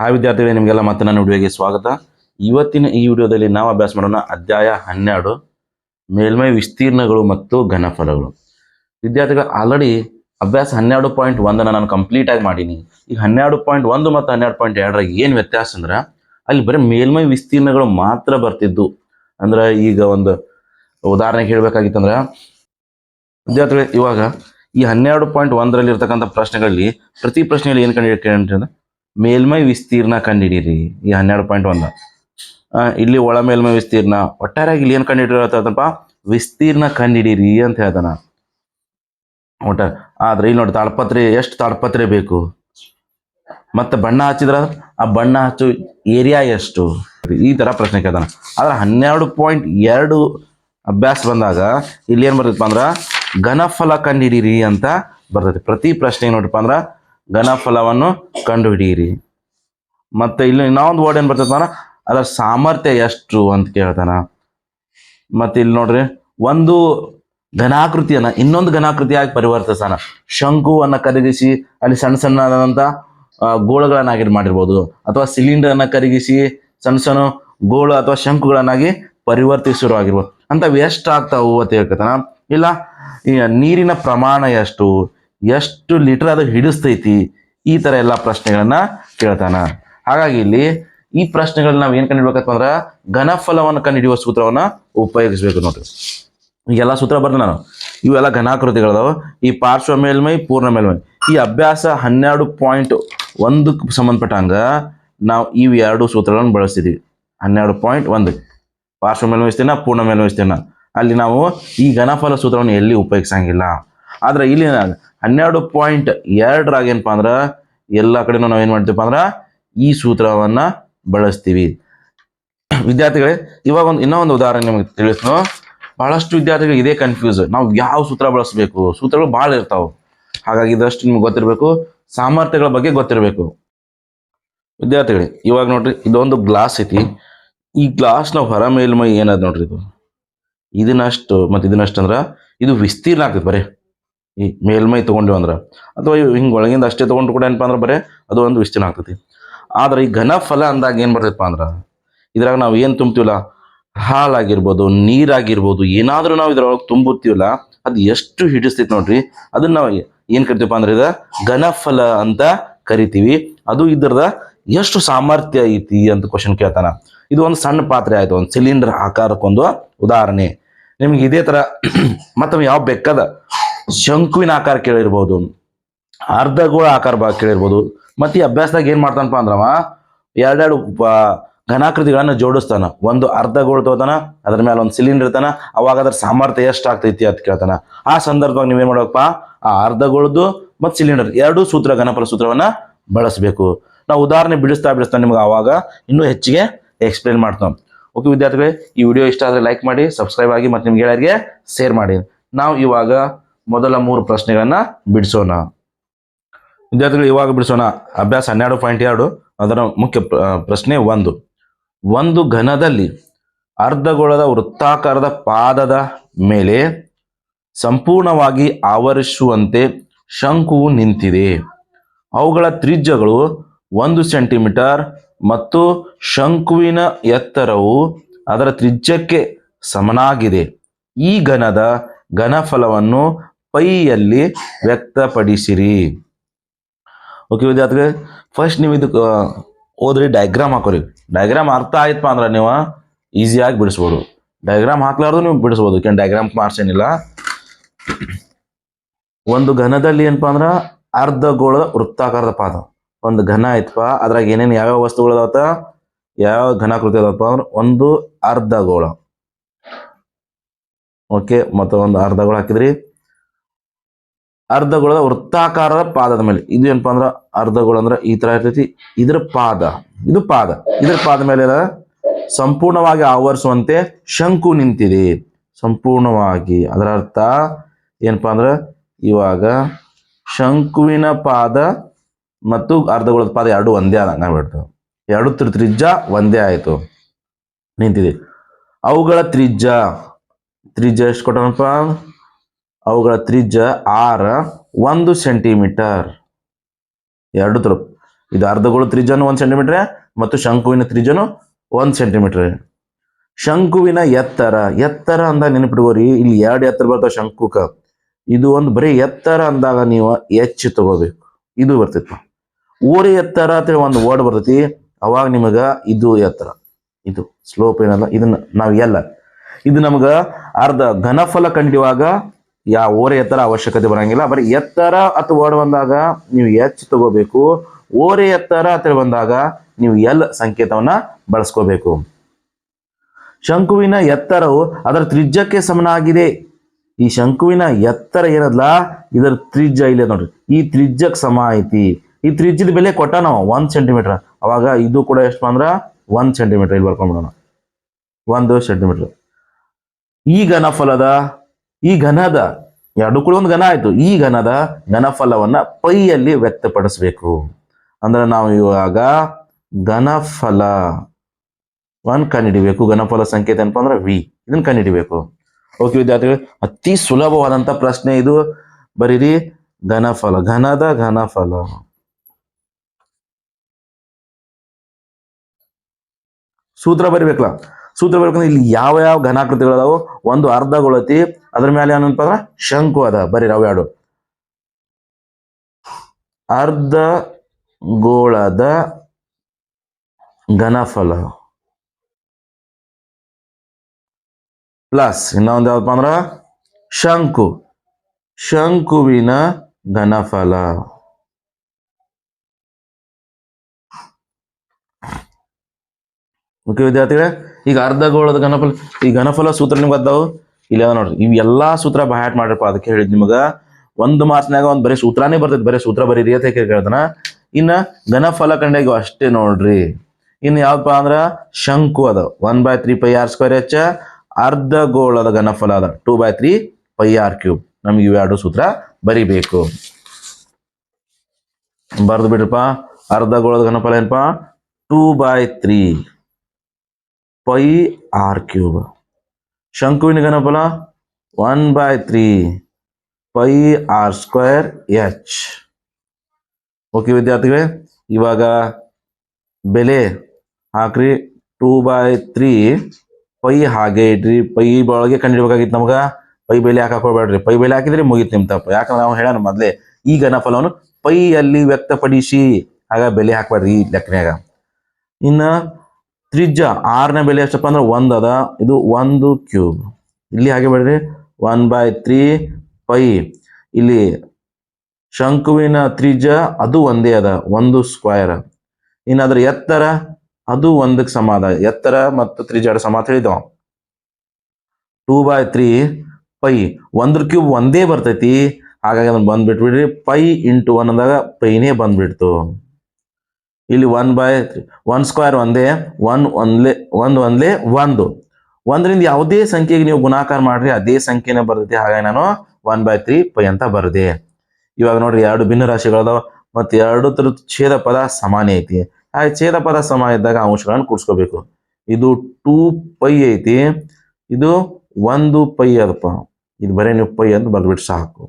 Hi ವಿದ್ಯಾರ್ಥಿಗಳೇ, ನಿಮಗೆಲ್ಲ ಮತ್ತೆ ನನ್ನ ವಿಡಿಯೋಗೆ ಸ್ವಾಗತ. ಇವತ್ತಿನ ಈ ವಿಡಿಯೋದಲ್ಲಿ ನಾವು ಅಭ್ಯಾಸ ಮಾಡೋಣ ಅಧ್ಯಾಯ ಹನ್ನೆರಡು. ಮೇಲ್ಮೈ ವಿಸ್ತೀರ್ಣಗಳು ಮತ್ತು ಘನಫಲಗಳು. ವಿದ್ಯಾರ್ಥಿಗಳು ಆಲ್ರೆಡಿ ಅಭ್ಯಾಸ ಹನ್ನೆರಡು ಪಾಯಿಂಟ್ ಒಂದನ್ನು ನಾನು ಕಂಪ್ಲೀಟ್ ಆಗಿ ಮಾಡೀನಿ. ಈಗ ಹನ್ನೆರಡು ಪಾಯಿಂಟ್ ಒಂದು ಮತ್ತು ಹನ್ನೆರಡು ಪಾಯಿಂಟ್ ಎರಡರ ಏನು ವ್ಯತ್ಯಾಸ ಅಂದ್ರೆ, ಅಲ್ಲಿ ಬರೀ ಮೇಲ್ಮೈ ವಿಸ್ತೀರ್ಣಗಳು ಮಾತ್ರ ಬರ್ತಿದ್ದು. ಅಂದ್ರೆ ಈಗ ಒಂದು ಉದಾಹರಣೆಗೆ ಹೇಳಬೇಕಾಗಿತ್ತಂದ್ರೆ ವಿದ್ಯಾರ್ಥಿಗಳು, ಇವಾಗ ಈ ಹನ್ನೆರಡು ಪಾಯಿಂಟ್ ಒಂದರಲ್ಲಿ ಇರ್ತಕ್ಕಂಥ ಪ್ರಶ್ನೆಗಳಲ್ಲಿ ಪ್ರತಿ ಪ್ರಶ್ನೆಯಲ್ಲಿ ಏನು ಕಂಡು ಕೇಳಿದ್ರೆ ಮೇಲ್ಮೈ ವಿಸ್ತೀರ್ಣ ಕಂಡಿಡೀರಿ ಈ ಹನ್ನೆರಡು ಪಾಯಿಂಟ್ ಒಂದ. ಇಲ್ಲಿ ಒಳ ಮೇಲ್ಮೈ ವಿಸ್ತೀರ್ಣ. ಒಟ್ಟಾರೆಯಾಗಿ ಇಲ್ಲಿ ಏನು ಕಂಡುಹಿಡಿಯತ್ತಪ್ಪ ವಿಸ್ತೀರ್ಣ ಕಂಡಿಡೀರಿ ಅಂತ ಹೇಳ್ತಾನ. ಒಟ್ಟ, ಆದ್ರೆ ಇಲ್ಲಿ ನೋಡಿ ತಾಡ್ಪತ್ರೆ ಎಷ್ಟು ತಾಡ್ಪತ್ರೆ ಬೇಕು? ಮತ್ತೆ ಬಣ್ಣ ಹಚ್ಚಿದ್ರ? ಆ ಬಣ್ಣ ಹಚ್ಚು ಏರಿಯಾ ಎಷ್ಟು? ಈ ತರ ಪ್ರಶ್ನೆ ಕೇಳ್ದ ಆದ್ರೆ ಹನ್ನೆರಡು ಪಾಯಿಂಟ್ ಎರಡು ಅಭ್ಯಾಸ ಬಂದಾಗ ಇಲ್ಲಿ ಏನು ಬರ್ತೈತಪ್ಪ ಅಂದ್ರ ಘನಫಲ ಕಂಡುಹಿಡೀರಿ ಅಂತ ಬರ್ತೈತಿ. ಪ್ರತಿ ಪ್ರಶ್ನೆ ನೋಡ್ರಪ್ಪ ಅಂದ್ರ ಘನಫಲವನ್ನು ಕಂಡುಹಿಡಿಯಿರಿ. ಮತ್ತೆ ಇಲ್ಲಿ ಇನ್ನೊಂದು ವರ್ಡ್ ಏನು ಬರ್ತದ ಅಂದ್ರ ಸಾಮರ್ಥ್ಯ ಎಷ್ಟು ಅಂತ ಕೇಳ್ತಾನ. ಮತ್ತೆ ಇಲ್ಲಿ ನೋಡ್ರಿ, ಒಂದು ಘನಾಕೃತಿಯನ್ನು, ಇನ್ನೊಂದು ಘನಾಕೃತಿಯಾಗಿ ಪರಿವರ್ತಿಸಾನ ಶಂಕುವನ್ನ ಕರಗಿಸಿ, ಅಲ್ಲಿ ಸಣ್ಣ ಸಣ್ಣದಾದಂಥ ಗೋಳಗಳನ್ನಾಗಿ ಮಾಡಿರ್ಬೋದು. ಅಥವಾ ಸಿಲಿಂಡರ್ ಅನ್ನ ಕರಗಿಸಿ, ಸಣ್ಣ ಸಣ್ಣ ಗೋಳು ಅಥವಾ ಶಂಕುಗಳನ್ನಾಗಿ ಪರಿವರ್ತಿಸಿರೋ ಆಗಿರ್ಬೋದು. ಅಂತ ಎಷ್ಟು ಆಗ್ತಾವು ಅಂತ ಹೇಳ್ಕೊತಾನ. ಇಲ್ಲ ನೀರಿನ ಪ್ರಮಾಣ ಎಷ್ಟು? ಎಷ್ಟು ಲೀಟರ್ ಅದು ಹಿಡಿಸ್ತೈತಿ ಈ ತರ ಎಲ್ಲ ಪ್ರಶ್ನೆಗಳನ್ನ ಕೇಳ್ತಾನ. ಹಾಗಾಗಿ ಇಲ್ಲಿ ಈ ಪ್ರಶ್ನೆಗಳನ್ನ ನಾವು ಏನ್ ಕಂಡುಹಿಡ್ಬೇಕಪ್ಪ ಅಂದ್ರೆ ಘನಫಲವನ್ನು ಕಂಡುಹಿಡಿಯುವ ಸೂತ್ರವನ್ನ ಉಪಯೋಗಿಸ್ಬೇಕು ನೋಡ್ರಿ. ಈಗೆಲ್ಲ ಸೂತ್ರ ಬರ್ದು ನಾನು. ಇವೆಲ್ಲ ಘನಾಕೃತಿಗಳದಾವ. ಈ ಪಾರ್ಶ್ವ ಮೇಲ್ಮೈ, ಪೂರ್ಣ ಮೇಲ್ಮೈ. ಈ ಅಭ್ಯಾಸ ಹನ್ನೆರಡು ಪಾಯಿಂಟ್ ಒಂದಕ್ಕೆ ಸಂಬಂಧಪಟ್ಟಂಗ ನಾವು ಇವು ಎರಡು ಸೂತ್ರಗಳನ್ನು ಬಳಸ್ತಿದ್ದೀವಿ ಹನ್ನೆರಡು ಪಾಯಿಂಟ್ ಒಂದು. ಪಾರ್ಶ್ವ ಮೇಲ್ಮೈ ಪೂರ್ಣ ಮೇಲ್ಮೈ ಅಲ್ಲಿ ನಾವು ಈ ಘನಫಲ ಸೂತ್ರವನ್ನು ಎಲ್ಲಿ ಉಪಯೋಗಿಸಂಗಿಲ್ಲ. ಆದ್ರೆ ಇಲ್ಲಿ ಹನ್ನೆರಡು ಪಾಯಿಂಟ್ ಎರಡರಾಗೇನಪ್ಪ ಅಂದ್ರೆ ಎಲ್ಲ ಕಡೆನೂ ನಾವು ಏನು ಮಾಡ್ತೀವಪ್ಪ ಅಂದ್ರೆ ಈ ಸೂತ್ರವನ್ನ ಬಳಸ್ತೀವಿ. ವಿದ್ಯಾರ್ಥಿಗಳೇ, ಇವಾಗ ಒಂದು ಇನ್ನೂ ಒಂದು ಉದಾಹರಣೆ ನಿಮಗೆ ತಿಳಿಸ್ನು. ಬಹಳಷ್ಟು ವಿದ್ಯಾರ್ಥಿಗಳಿಗೆ ಇದೇ ಕನ್ಫ್ಯೂಸ್ ನಾವು ಯಾವ ಸೂತ್ರ ಬಳಸಬೇಕು? ಸೂತ್ರಗಳು ಭಾಳ ಇರ್ತಾವೆ. ಹಾಗಾಗಿ ಇದಷ್ಟು ನಿಮ್ಗೆ ಗೊತ್ತಿರಬೇಕು. ಸಾಮರ್ಥ್ಯಗಳ ಬಗ್ಗೆ ಗೊತ್ತಿರಬೇಕು. ವಿದ್ಯಾರ್ಥಿಗಳೇ, ಇವಾಗ ನೋಡ್ರಿ, ಇದೊಂದು ಗ್ಲಾಸ್ ಐತಿ. ಈ ಗ್ಲಾಸ್ನ ಹೊರ ಮೇಲ್ಮೈ ಏನದ ನೋಡ್ರಿ ಇದು? ಇದನ್ನಷ್ಟು, ಮತ್ತು ಇದನ್ನಷ್ಟು ಅಂದ್ರೆ ಇದು ವಿಸ್ತೀರ್ಣ ಆಗ್ತದೆ ಬರೀ. ಈ ಮೇಲ್ಮೈ ತೊಗೊಂಡಿವಿ ಅಂದ್ರೆ. ಅಥವಾ ಹಿಂಗೆ ಒಳಗಿಂದ ಅಷ್ಟೇ ತೊಗೊಂಡು ಕೂಡ ಏನಪ್ಪ ಅಂದ್ರೆ ಬರೀ ಅದು ಒಂದು ವಿಸ್ತೀರ್ಣ ಆಗ್ತೈತಿ. ಆದ್ರೆ ಈ ಘನಫಲ ಅಂದಾಗ ಏನು ಬರ್ತೈತಪ್ಪ ಅಂದ್ರೆ, ಇದ್ರಾಗ ನಾವು ಏನು ತುಂಬ್ತೀವಲ್ಲ ಹಾಲಾಗಿರ್ಬೋದು ನೀರಾಗಿರ್ಬೋದು, ಏನಾದರೂ ನಾವು ಇದ್ರೊಳಗೆ ತುಂಬುತ್ತೀವಲ್ಲ ಅದು ಎಷ್ಟು ಹಿಡಿಸ್ತೈತಿ ನೋಡ್ರಿ. ಅದನ್ನ ನಾವು ಏನು ಕರಿತೀವಪ್ಪ ಅಂದ್ರೆ ಇದು ಘನಫಲ ಅಂತ ಕರಿತೀವಿ. ಅದು ಇದ್ರದ ಎಷ್ಟು ಸಾಮರ್ಥ್ಯ ಐತಿ ಅಂತ ಕ್ವಶನ್ ಕೇಳ್ತಾನ. ಇದು ಒಂದು ಸಣ್ಣ ಪಾತ್ರೆ ಆಯಿತು, ಒಂದು ಸಿಲಿಂಡರ್ ಆಕಾರಕ್ಕೊಂದು ಉದಾಹರಣೆ. ನಿಮ್ಗೆ ಇದೇ ಥರ ಮತ್ತೆ ಯಾವ ಬೆಕ್ಕದ ಶಂಕುವಿನ ಆಕಾರ ಕೇಳಿರ್ಬೋದು, ಅರ್ಧಗೋಳ ಆಕಾರ ಬಾ ಕೇಳಿರ್ಬೋದು, ಮತ್ತೆ ಈ ಅಭ್ಯಾಸದಾಗ ಏನು ಮಾಡ್ತಾನಪ್ಪ ಅಂದ್ರವ, ಎರಡೆರಡು ಘನಾಕೃತಿಗಳನ್ನ ಜೋಡಿಸ್ತಾನ. ಒಂದು ಅರ್ಧಗೋಳ ತಗೋತಾನ, ಅದ್ರ ಮೇಲೆ ಒಂದು ಸಿಲಿಂಡರ್ ಇರ್ತಾನ, ಅವಾಗ ಅದ್ರ ಸಾಮರ್ಥ್ಯ ಎಷ್ಟು ಆಗ್ತೈತಿ ಅಂತ ಕೇಳ್ತಾನ. ಆ ಸಂದರ್ಭದಾಗ ನೀವೇನ್ ಮಾಡ್ಬೇಕಪ್ಪ, ಆ ಅರ್ಧಗೋಳದ್ದು ಮತ್ತು ಸಿಲಿಂಡರ್ ಎರಡೂ ಸೂತ್ರ, ಘನಫಲ ಸೂತ್ರವನ್ನ ಬಳಸಬೇಕು. ನಾವು ಉದಾಹರಣೆ ಬಿಡಿಸ್ತಾ ಬಿಡಿಸ್ತಾ ನಿಮ್ಗೆ ಆವಾಗ ಇನ್ನೂ ಹೆಚ್ಚಿಗೆ ಎಕ್ಸ್ಪ್ಲೇನ್ ಮಾಡ್ತಾನೆ ಓಕೆ ವಿದ್ಯಾರ್ಥಿಗಳೇ, ಈ ವಿಡಿಯೋ ಇಷ್ಟ ಆದರೆ ಲೈಕ್ ಮಾಡಿ ಸಬ್ಸ್ಕ್ರೈಬ್ ಆಗಿ, ಮತ್ತು ನಿಮ್ಗೆ ಗೆಳೆಯರಿಗೆ ಶೇರ್ ಮಾಡಿ. ನಾವು ಇವಾಗ ಮೊದಲ ಮೂರು ಪ್ರಶ್ನೆಗಳನ್ನ ಬಿಡಿಸೋಣ. ವಿದ್ಯಾರ್ಥಿಗಳು ಇವಾಗ ಬಿಡಿಸೋಣ. ಅಭ್ಯಾಸ ಹನ್ನೆರಡು ಪಾಯಿಂಟ್ ಎರಡು, ಅದರ ಮುಖ್ಯ ಪ್ರಶ್ನೆ ಒಂದು. ಒಂದು ಘನದಲ್ಲಿ ಅರ್ಧಗೋಳದ ವೃತ್ತಾಕಾರದ ಪಾದದ ಮೇಲೆ ಸಂಪೂರ್ಣವಾಗಿ ಆವರಿಸುವಂತೆ ಶಂಕುವು ನಿಂತಿದೆ. ಅವುಗಳ ತ್ರಿಜ್ಯಗಳು ಒಂದು ಸೆಂಟಿಮೀಟರ್ ಮತ್ತು ಶಂಕುವಿನ ಎತ್ತರವು ಅದರ ತ್ರಿಜ್ಯಕ್ಕೆ ಸಮನಾಗಿದೆ. ಈ ಘನದ ಘನಫಲವನ್ನು ಪೈಯಲ್ಲಿ ವ್ಯಕ್ತಪಡಿಸಿರಿ. ಓಕೆ ವಿದ್ಯಾರ್ಥಿಗಳೇ ಫಸ್ಟ್ ನೀವು ಇದಕ್ಕೆ ಓದ್ರಿ ಡಯಾಗ್ರಾಮ್ ಹಾಕೋರಿ. ಡಯಾಗ್ರಾಮ್ ಅರ್ಥ ಆಯ್ತಪ್ಪ ಅಂದ್ರೆ ನೀವು ಈಸಿಯಾಗಿ ಬಿಡಿಸ್ಬೋದು. ಡಯಾಗ್ರಾಮ್ ಹಾಕ್ಲಾರ್ದು ನೀವು ಬಿಡಿಸ್ಬೋದು ಯಾಕೆ ಡಯಾಗ್ರಾಮ್ ಮಾರ್ಕ್ಸ್ ಒಂದು ಘನದಲ್ಲಿ ಏನಪ್ಪ ಅಂದ್ರೆ ಅರ್ಧಗೋಳದ ವೃತ್ತಾಕಾರದ ಪಾದ. ಒಂದು ಘನ ಆಯ್ತಪ್ಪ, ಅದ್ರಾಗ ಏನೇನು ಯಾವ್ಯಾವ ವಸ್ತುಗಳು ಅದಾವತ್ತ? ಯಾವ ಘನಾಕೃತಿ ಅದಾವಪ್ಪ ಅಂದ್ರೆ ಒಂದು ಅರ್ಧಗೋಳ. ಓಕೆ ಮತ್ತೊಂದು ಅರ್ಧ ಅರ್ಧಗೋಳ ಹಾಕಿದ್ರಿ. ಅರ್ಧಗೋಳದ ವೃತ್ತಾಕಾರದ ಪಾದದ ಮೇಲೆ. ಇದು ಏನಪ್ಪ ಅಂದ್ರೆ ಅರ್ಧಗೋಳ ಅಂದ್ರೆ ಈ ತರ ಇರ್ತೈತಿ. ಇದ್ರ ಪಾದ, ಇದು ಪಾದ. ಇದ್ರ ಪಾದ ಮೇಲೆ ಸಂಪೂರ್ಣವಾಗಿ ಆವರಿಸುವಂತೆ ಶಂಕು ನಿಂತಿದೆ. ಸಂಪೂರ್ಣವಾಗಿ. ಅದರ ಅರ್ಥ ಏನಪ್ಪ ಅಂದ್ರೆ ಇವಾಗ ಶಂಕುವಿನ ಪಾದ ಮತ್ತು ಅರ್ಧಗೋಳದ ಪಾದ ಎರಡು ಒಂದೇ ಆದಂಗ ಆಗ್ಬಿಡ್ತು ಎರಡು ತ್ರಿ- ತ್ರಿಜ್ಯ ಒಂದೇ ಆಯಿತು. ನಿಂತಿದೆ. ಅವುಗಳ ತ್ರಿಜ್ಯ. ತ್ರಿಜ್ಯ ಎಷ್ಟು ಕೊಟ್ಟನಪ್ಪ? ಅವುಗಳ ತ್ರಿಜ್ಯ ಆರ ಒಂದು ಸೆಂಟಿಮೀಟರ್. ಎರಡು ತರ ಇದು ಅರ್ಧಗೋಳ ತ್ರಿಜ್ಯನು ಒಂದು ಸೆಂಟಿಮೀಟರ್ ಮತ್ತು ಶಂಕುವಿನ ತ್ರಿಜ್ಯನು ಒಂದು ಸೆಂಟಿಮೀಟರ್. ಶಂಕುವಿನ ಎತ್ತರ. ಎತ್ತರ ಅಂದಾಗ ನೆನಪಿಟ್ಕೋರಿ ಇಲ್ಲಿ ಎರಡು ಎತ್ತರ ಬರ್ತಾವ ಶಂಕುಕ. ಇದು ಒಂದು ಬರೀ ಎತ್ತರ ಅಂದಾಗ ನೀವು ಎಚ್ ತಗೋಬೇಕು. ಇದು ಬರ್ತಿತ್ತು ಓರೆ ಎತ್ತರ ಅಂತೇಳಿ ಒಂದು ವರ್ಡ್ ಬರ್ತೈತಿ. ಅವಾಗ ನಿಮಗ ಇದು ಎತ್ತರ. ಇದು ಸ್ಲೋಪ್ ಏನಲ್ಲ, ಇದನ್ನ ನಾವು ಎಲ್ಲ. ಇದು ನಮಗ ಅರ್ಧ ಘನಫಲ ಕಂಡಿವಾಗ ಯಾವ ಓರೆ ಎತ್ತರ ಅವಶ್ಯಕತೆ ಬರಂಗಿಲ್ಲ, ಬರೀ ಎತ್ತರ ಅಥವಾ ವರ್ಡ್ ಬಂದಾಗ ನೀವು ಎಚ್ ತಗೋಬೇಕು, ಓರೆ ಎತ್ತರ ಅಂತೇಳಿ ಬಂದಾಗ ನೀವು ಎಲ್ ಸಂಕೇತವನ್ನ ಬಳಸ್ಕೋಬೇಕು. ಶಂಕುವಿನ ಎತ್ತರವು ಅದರ ತ್ರಿಜ್ಯಕ್ಕೆ ಸಮನಾಗಿದೆ. ಈ ಶಂಕುವಿನ ಎತ್ತರ ಏನದಲ್ಲ ಇದರ ತ್ರಿಜ್ಯ ಇಲ್ಲ ನೋಡ್ರಿ. ಈ ತ್ರಿಜ್ಯಕ್ಕೆ ಸಮ ಐತಿ. ಈ ತ್ರಿಜ್ಯದ ಬೆಲೆ ಕೊಟ್ಟ ನಾವು ಒಂದ್ ಸೆಂಟಿಮೀಟರ್ ಅವಾಗ ಇದು ಕೂಡ ಎಷ್ಟು ಅಂದ್ರ ಒಂದ್ ಸೆಂಟಿಮೀಟರ್ ಇಲ್ಲಿ ಬರ್ಕೊಂಡ್ಬಿಡೋಣ ಒಂದು ಸೆಂಟಿಮೀಟರ್ ಈ ಘನಫಲದ ಈ ಘನದ, ಎರಡು ಕೂಡ ಒಂದು ಘನ ಆಯಿತು. ಈ ಘನದ ಘನಫಲವನ್ನ ಪೈಯಲ್ಲಿ ವ್ಯಕ್ತಪಡಿಸ್ಬೇಕು. ಅಂದ್ರೆ ನಾವು ಇವಾಗ ಘನಫಲ ಒನ್ ಕಂಡುಹಿಡಿಬೇಕು ಘನಫಲ ಸಂಕೇತ ಏನಪ್ಪ ಅಂದ್ರೆ ವಿ. ಇದನ್ನ ಕಂಡಿಡಿಬೇಕು. ಓಕೆ ವಿದ್ಯಾರ್ಥಿಗಳು, ಅತಿ ಸುಲಭವಾದಂತ ಪ್ರಶ್ನೆ ಇದು. ಬರೀರಿ, ಘನಫಲ, ಘನದ ಘನಫಲ. ಸೂತ್ರ ಬರಿಬೇಕಲ್ಲ. ಸೂತ್ರ ಬರ್ಬೇಕಂದ್ರೆ ಇಲ್ಲಿ ಯಾವ ಯಾವ ಘನಾಕೃತಿಗಳು ಅದಾವು ಒಂದು ಅರ್ಧಗೊಳತಿ ಅದ್ರ ಮೇಲೆ ಏನಪ್ಪ ಅಂದ್ರೆ ಶಂಕು ಅದ. ಬರೀ ಎರಡು. ಅರ್ಧ ಗೋಳದ ಘನಫಲ. ಪ್ಲಸ್ ಇನ್ನೊಂದು ಯಾವ್ದಪ್ಪ ಅಂದ್ರ? ಶಂಕು. ಶಂಕುವಿನ ಘನಫಲ. ಓಕೆ ವಿದ್ಯಾರ್ಥಿಗಳೇ, ಈಗ ಅರ್ಧ ಗೋಳದ ಘನಫಲ, ಈ ಘನಫಲ ಸೂತ್ರ ನಿಮ್ಗೆ ಅದಾವು ಇಲ್ಲ ಅದ ನೋಡ್ರಿ, ಇವ್ ಎಲ್ಲಾ ಸೂತ್ರ ಬಾಯಾಟ್ ಮಾಡ್ರಪ್ಪ, ಅದಕ್ಕೆ ಹೇಳಿದ್ ನಿಮಗ ಒಂದು ಮಾರ್ಕ್ಸ್ನಾಗ ಒಂದ್ ಬರೀ ಸೂತ್ರನೇ ಬರ್ತೈತಿ, ಬರೀ ಸೂತ್ರ ಬರೀರಿ ಅಂತ ಕೇಳ್ತಾನ ಇನ್ನ ಘನಫಲ ಕಂಡಾಗ ಅಷ್ಟೇ ನೋಡ್ರಿ. ಇನ್ನು ಯಾವ್ದಪ್ಪ ಅಂದ್ರ ಶಂಕು ಅದ one by three pi R square H ಅರ್ಧಗೋಳದ ಘನಫಲ ಅದ two by three pi R cube ನಮ್ಗೆ ಇವೆರಡು ಸೂತ್ರ ಬರಿಬೇಕು. ಬರ್ದು ಬಿಡ್ರಪ್ಪ, ಅರ್ಧ ಗೋಳದ ಘನಫಲ ಏನಪ್ಪ? Two by three pi R cube ಶಂಕುವಿನ ಘನಫಲ one by three pi R square H okay ವಿದ್ಯಾರ್ಥಿಗಳೇ, ಇವಾಗ ಬೆಲೆ ಹಾಕ್ರಿ. ಟೂ ಬೈ ತ್ರೀ ಪೈ ಹಾಗೆ ಇಡ್ರಿ ಪೈ ಒಳಗೆ ಕಂಡಿಡಬೇಕಾಗಿತ್ತು ನಮ್ಗೆ. ಪೈ ಬೆಲೆ ಹಾಕೋಬೇಡ್ರಿ ಪೈ ಬೆಲೆ ಹಾಕಿದ್ರೆ ಮುಗಿತು ನಿಮ್ ತಪ್ಪು. ಯಾಕಂದ್ರೆ ನಾವು ಹೇಳೋಣ ಮೊದಲೇ, ಈ ಘನಫಲವನ್ನು ಪೈ ಅಲ್ಲಿ ವ್ಯಕ್ತಪಡಿಸಿ. ಆಗ ಬೆಲೆ ಹಾಕ್ಬೇಡ್ರಿ ಈ ಲೆಕ್ಕನ್ಯಾಗ. ಇನ್ನ ತ್ರಿಜ್ಯ ಆರನೇ ಬೆಲೆ ಎಷ್ಟಪ್ಪ ಅಂದ್ರೆ ಒಂದ್ ಅದ. ಇದು ಒಂದು ಕ್ಯೂಬ್. ಇಲ್ಲಿ ಹಾಗೆ ಬಿಡ್ರಿ ಒನ್ ಬೈ ತ್ರೀ ಪೈ. ಇಲ್ಲಿ ಶಂಕುವಿನ ತ್ರಿಜ್ಯ ಅದು ಒಂದೇ ಅದ, ಒಂದು ಸ್ಕ್ವೇರ್. ಇನ್ನು ಅದ್ರ ಎತ್ತರ, ಅದು ಒಂದಕ್ಕೆ ಸಮ ಅದ ಎತ್ತರ ಮತ್ತು ತ್ರಿಜ್ಯ ಎರಡು ಸಮ ಅಂತ ಹೇಳಿದವ ಟೂ ಬೈ ತ್ರೀ ಪೈ. ಒಂದ್ರ ಕ್ಯೂಬ್ ಒಂದೇ ಬರ್ತೈತಿ. ಹಾಗಾಗಿ ಅದನ್ನ ಬಂದ್ಬಿಟ್ಬಿಡ್ರಿ. ಪೈ ಇಂಟು ಒನ್ ಅಂದಾಗ ಪೈನೇ ಬಂದ್ಬಿಡ್ತು. ಇಲ್ಲಿ one by three one square ಒಂದೇ ಒನ್ ಒಂದ್ಲೆ, ಒಂದು ಒಂದ್ಲೆ ಒಂದು. ಒಂದರಿಂದ ಯಾವುದೇ ಸಂಖ್ಯೆಗೆ ನೀವು ಗುಣಾಕಾರ ಮಾಡ್ರಿ ಅದೇ ಸಂಖ್ಯೆನೇ ಬರ್ತೈತಿ ಹಾಗಾಗಿ ನಾನು ಒನ್ ಬೈ ತ್ರೀ ಪೈ ಅಂತ ಬರ್ದೆ. ಇವಾಗ ನೋಡ್ರಿ ಎರಡು ಭಿನ್ನ ರಾಶಿಗಳದಾವ ಮತ್ತೆ ಎರಡು ಥರದ ಛೇದ ಪದ ಸಮಾನ ಐತಿ. ಹಾಗೆ ಛೇದ ಪದ ಸಮಾನ ಇದ್ದಾಗ ಅಂಶಗಳನ್ನು ಕೂಡಿಸ್ಕೋಬೇಕು. ಇದು ಟೂ ಪೈ ಐತಿ. ಇದು ಒಂದು ಪೈ ಅದಪ್ಪ ಇದು ಬರೀ ನೀವು ಪೈ ಅಂತ ಬರ್ದ್ಬಿಟ್ಟು ಸಾಕು.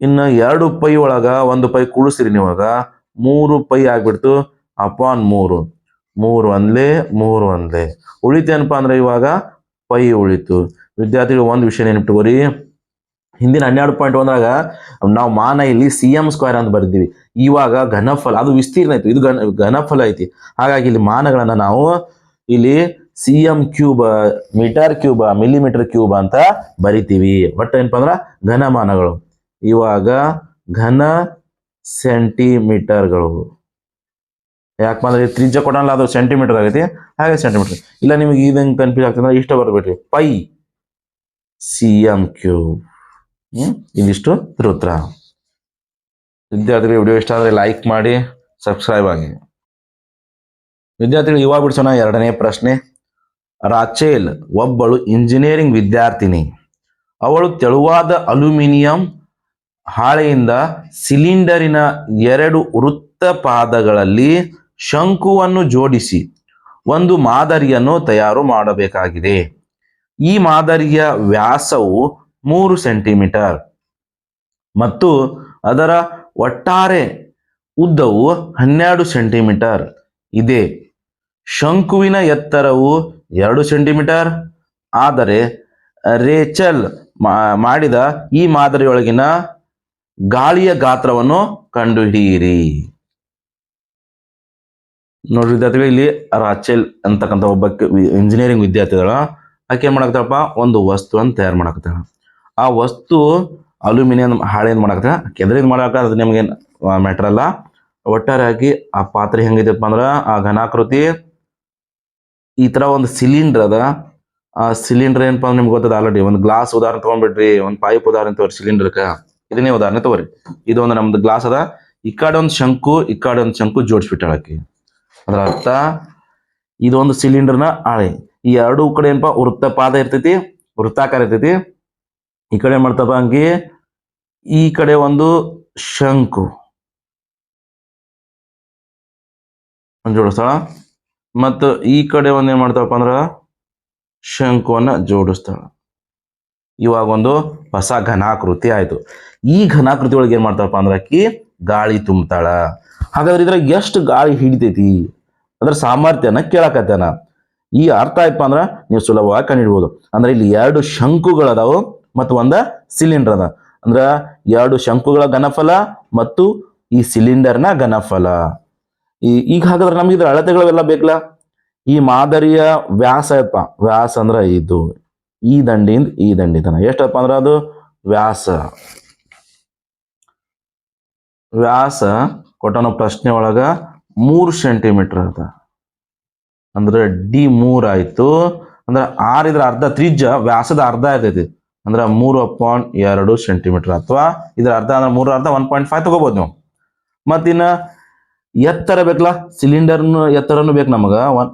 ಇನ್ನು ಎರಡು ಪೈ ಒಳಗ ಒಂದು ಪೈ ಕೂಡಿಸ್ರಿ ನೀವಾಗ. ಮೂರು ಪೈ ಆಗ್ಬಿಡ್ತು. ಅಪಾನ್ ಮೂರು. ಮೂರು ಒಂದ್ಲೆ ಮೂರು ಒಂದ್ಲೆ. ಉಳಿತೇನಪ್ಪ ಅಂದ್ರೆ ಇವಾಗ ಪೈ ಉಳಿತು. ವಿದ್ಯಾರ್ಥಿಗಳು ಒಂದು ವಿಷಯ ನೆನಪಿಟ್ಕೋರಿ. ಹಿಂದಿನ ಹನ್ನೆರಡು ಪಾಯಿಂಟ್ ಒಂದಾಗ ನಾವು ಮಾನ ಇಲ್ಲಿ ಸಿ ಎಂ ಸ್ಕ್ವೇರ್ ಅಂತ ಬರ್ದಿವಿ ಇವಾಗ ಘನಫಲ, ಅದು ವಿಸ್ತೀರ್ಣ ಐತಿ ಇದು ಘನ, ಘನಫಲ ಐತಿ. ಹಾಗಾಗಿ ಇಲ್ಲಿ ಮಾನಗಳನ್ನ ನಾವು ಇಲ್ಲಿ C M cube meter cube millimeter cube ಅಂತ ಬರಿತೀವಿ. ಬಟ್ ಏನಪ್ಪ ಅಂದ್ರ ಘನಮಾನಗಳು ಇವಾಗ ಘನ ಸೆಂಟಿಮೀಟರ್ಗಳು. ಯಾಕಂದ್ರೆ ತ್ರಿಜ್ಯ ಕೊಡಲ್ಲ, ಅದು ಸೆಂಟಿಮೀಟರ್ ಆಗೈತಿ, ಹಾಗೆ ಸೆಂಟಿಮೀಟರ್. ಇಲ್ಲ, ನಿಮಗೆ ಇದಂಗೆ ಕನ್ಫ್ಯೂಸ್ ಆಗ್ತದೆ ಇಷ್ಟ ಬರ್ಬೇಡ್ರಿ. ಪೈ ಸಿ ಎಂ ಕ್ಯೂಬ್ ಇದಿಷ್ಟು ರುದ್ರ. ವಿದ್ಯಾರ್ಥಿಗಳು ವಿಡಿಯೋ ಇಷ್ಟ ಆದರೆ ಲೈಕ್ ಮಾಡಿ ಸಬ್ಸ್ಕ್ರೈಬ್ ಆಗಿ. ವಿದ್ಯಾರ್ಥಿಗಳು ಇವಾಗ ಬಿಡಿಸೋಣ ಎರಡನೇ ಪ್ರಶ್ನೆ. ರಾಚೇಲ್ ಒಬ್ಬಳು ಇಂಜಿನಿಯರಿಂಗ್ ವಿದ್ಯಾರ್ಥಿನಿ. ಅವಳು ತೆಳುವಾದ ಅಲ್ಯೂಮಿನಿಯಂ ಹಾಳೆಯಿಂದ ಸಿಲಿಂಡರಿನ ಎರಡು ವೃತ್ತ ಪಾದಗಳಲ್ಲಿ ಶಂಕುವನ್ನು ಜೋಡಿಸಿ ಒಂದು ಮಾದರಿಯನ್ನು ತಯಾರು ಮಾಡಬೇಕಾಗಿದೆ. ಈ ಮಾದರಿಯ ವ್ಯಾಸವು ಮೂರು ಸೆಂಟಿಮೀಟರ್ ಮತ್ತು ಅದರ ಒಟ್ಟಾರೆ ಉದ್ದವು ಹನ್ನೆರಡು ಸೆಂಟಿಮೀಟರ್ ಇದೆ. ಶಂಕುವಿನ ಎತ್ತರವು ಎರಡು ಸೆಂಟಿಮೀಟರ್. ಆದರೆ ರೇಚಲ್ ಮಾಡಿದ ಈ ಮಾದರಿಯೊಳಗಿನ ಗಾಳಿಯ ಗಾತ್ರವನ್ನು ಕಂಡುಹಿಡಿಯಿರಿ. ನೋಡ್ರಿ ವಿದ್ಯಾರ್ಥಿಗಳು, ಇಲ್ಲಿ ರಾಚೆಲ್ ಅಂತಕ್ಕಂಥ ಒಬ್ಬ ಇಂಜಿನಿಯರಿಂಗ್ ವಿದ್ಯಾರ್ಥಿಗಳ ಆಕೆ ಏನ್ ಮಾಡಕತ್ತಪ್ಪ ಒಂದು ವಸ್ತುವನ್ನು ತಯಾರು ಮಾಡಕತ್ತಾಳ. ಆ ವಸ್ತು ಅಲ್ಯೂಮಿನಿಯಂ ಹಾಳೆ ಮಾಡಕತ್ತ ಕೆದ್ರಿಂದ ಮಾಡಕ ಅದು ನಿಮ್ಗೆ ಮ್ಯಾಟರ್ ಅಲ್ಲ. ಒಟ್ಟಾರೆಯಾಗಿ ಆ ಪಾತ್ರೆ ಹೆಂಗಿದೆಪ್ಪ ಅಂದ್ರ, ಆ ಘನಾಕೃತಿ, ಈ ತರ ಒಂದು ಸಿಲಿಂಡರ್ ಅದ. ಆ ಸಿಲಿಂಡರ್ ಏನಪ್ಪ ಅಂದ್ರೆ ನಿಮ್ಗೆ ಗೊತ್ತದ ಆಲ್ರೆಡಿ. ಒಂದು ಗ್ಲಾಸ್ ಉದಾಹರಣೆ ತಗೊಂಡ್ಬಿಡ್ರಿ ಒಂದು ಪೈಪ್ ಉದಾಹರಣೆ ತಗೋರಿ ಸಿಲಿಂಡರ್ಕ ಇದನ್ನೇ ಉದಾಹರಣೆ ತಗೋರಿ. ಇದು ಒಂದು ನಮ್ದು ಗ್ಲಾಸ್ ಅದ. ಈ ಕಡೆ ಒಂದು ಶಂಕು, ಈ ಕಡೆ ಒಂದು ಶಂಕು ಜೋಡಿಸ್ಬಿಟ್ಟಾಳ ಆಕಿ. ಅದರ ಅರ್ಥ ಇದೊಂದು ಸಿಲಿಂಡರ್ನ ಆಳೆ. ಈ ಎರಡು ಕಡೆ ಏನಪ್ಪ ವೃತ್ತ ಪಾದ ಇರ್ತೈತಿ, ವೃತ್ತಾಕಾರ ಇರ್ತೈತಿ. ಈ ಕಡೆ ಮಾಡ್ತಪ್ಪ ಹಂಗೆ ಈ ಕಡೆ ಒಂದು ಶಂಕು. ಜೋಡಿಸ್ತಾಳ ಮತ್ತು ಈ ಕಡೆ ಒಂದ್ ಏನ್ ಮಾಡ್ತಪ್ಪ ಅಂದ್ರ, ಶಂಕುವನ್ನ ಜೋಡಿಸ್ತಾಳ. ಇವಾಗ ಒಂದು ಹೊಸ ಘನಾಕೃತಿ ಆಯ್ತು. ಈ ಘನಾಕೃತಿ ಒಳಗೆ ಏನ್ ಮಾಡ್ತಾಳಪ್ಪ ಅಂದ್ರೆ ಆಕಿ ಗಾಳಿ ತುಂಬತಾಳ. ಹಾಗಾದ್ರೆ ಇದ್ರಾಗ ಎಷ್ಟು ಗಾಳಿ ಹಿಡಿತೈತಿ? ಅದ್ರ ಸಾಮರ್ಥ್ಯನ ಕೇಳಕತ್ತಾನ. ಈ ಅರ್ಥ ಆಯ್ತಪ್ಪ ಅಂದ್ರ ನೀವು ಸುಲಭವಾಗಿ ಕಂಡಿಡ್ಬೋದು. ಅಂದ್ರೆ ಇಲ್ಲಿ ಎರಡು ಶಂಕುಗಳದಾವು ಮತ್ತು ಒಂದ ಸಿಲಿಂಡರ್ ಅದ. ಅಂದ್ರ ಎರಡು ಶಂಕುಗಳ ಘನಫಲ ಮತ್ತು ಈ ಸಿಲಿಂಡರ್ನ ಘನಫಲ. ಈ ಈಗ ಹಾಗಾದ್ರೆ ನಮ್ಗೆ ಇದ್ರ ಅಳತೆಗಳೆಲ್ಲ ಬೇಕಲ್ಲ ಈ ಮಾದರಿಯ ವ್ಯಾಸ ಅಪ್ಪ ವ್ಯಾಸ ಅಂದ್ರ ಇದು. ಈ ದಂಡಿಯಿಂದ ಈ ದಂಡಿ ತನ ಎಷ್ಟಪ್ಪ ಅಂದ್ರ ಅದು? ವ್ಯಾಸ. ವ್ಯಾಸ ಕೊಟ್ಟನ ಪ್ರಶ್ನೆ ಒಳಗ ಮೂರು ಸೆಂಟಿಮೀಟರ್ ಅದ. ಅಂದ್ರೆ ಡಿ ಮೂರ್ ಆಯ್ತು. ಅಂದ್ರೆ ಆರ್ ಇದ್ರ ಅರ್ಧ ತ್ರಿಜ್ಯ, ವ್ಯಾಸದ ಅರ್ಧ ಆಗ್ತೈತಿ ಅಂದ್ರೆ ಮೂರು ಪಾಯಿಂಟ್ ಎರಡು ಸೆಂಟಿಮೀಟರ್ ಅಥವಾ ಇದ್ರ ಅರ್ಧ ಅಂದ್ರೆ ಮೂರು ಅರ್ಧ ಒನ್ ಪಾಯಿಂಟ್ ಫೈವ್ ತಗೋಬಹುದು ನೀವು. ಮತ್ತಿನ್ನ ಎತ್ತರ ಬೇಕಲ್ಲ? ಸಿಲಿಂಡರ್ನು ಎತ್ತರನು ಬೇಕು ನಮಗ. ಒನ್,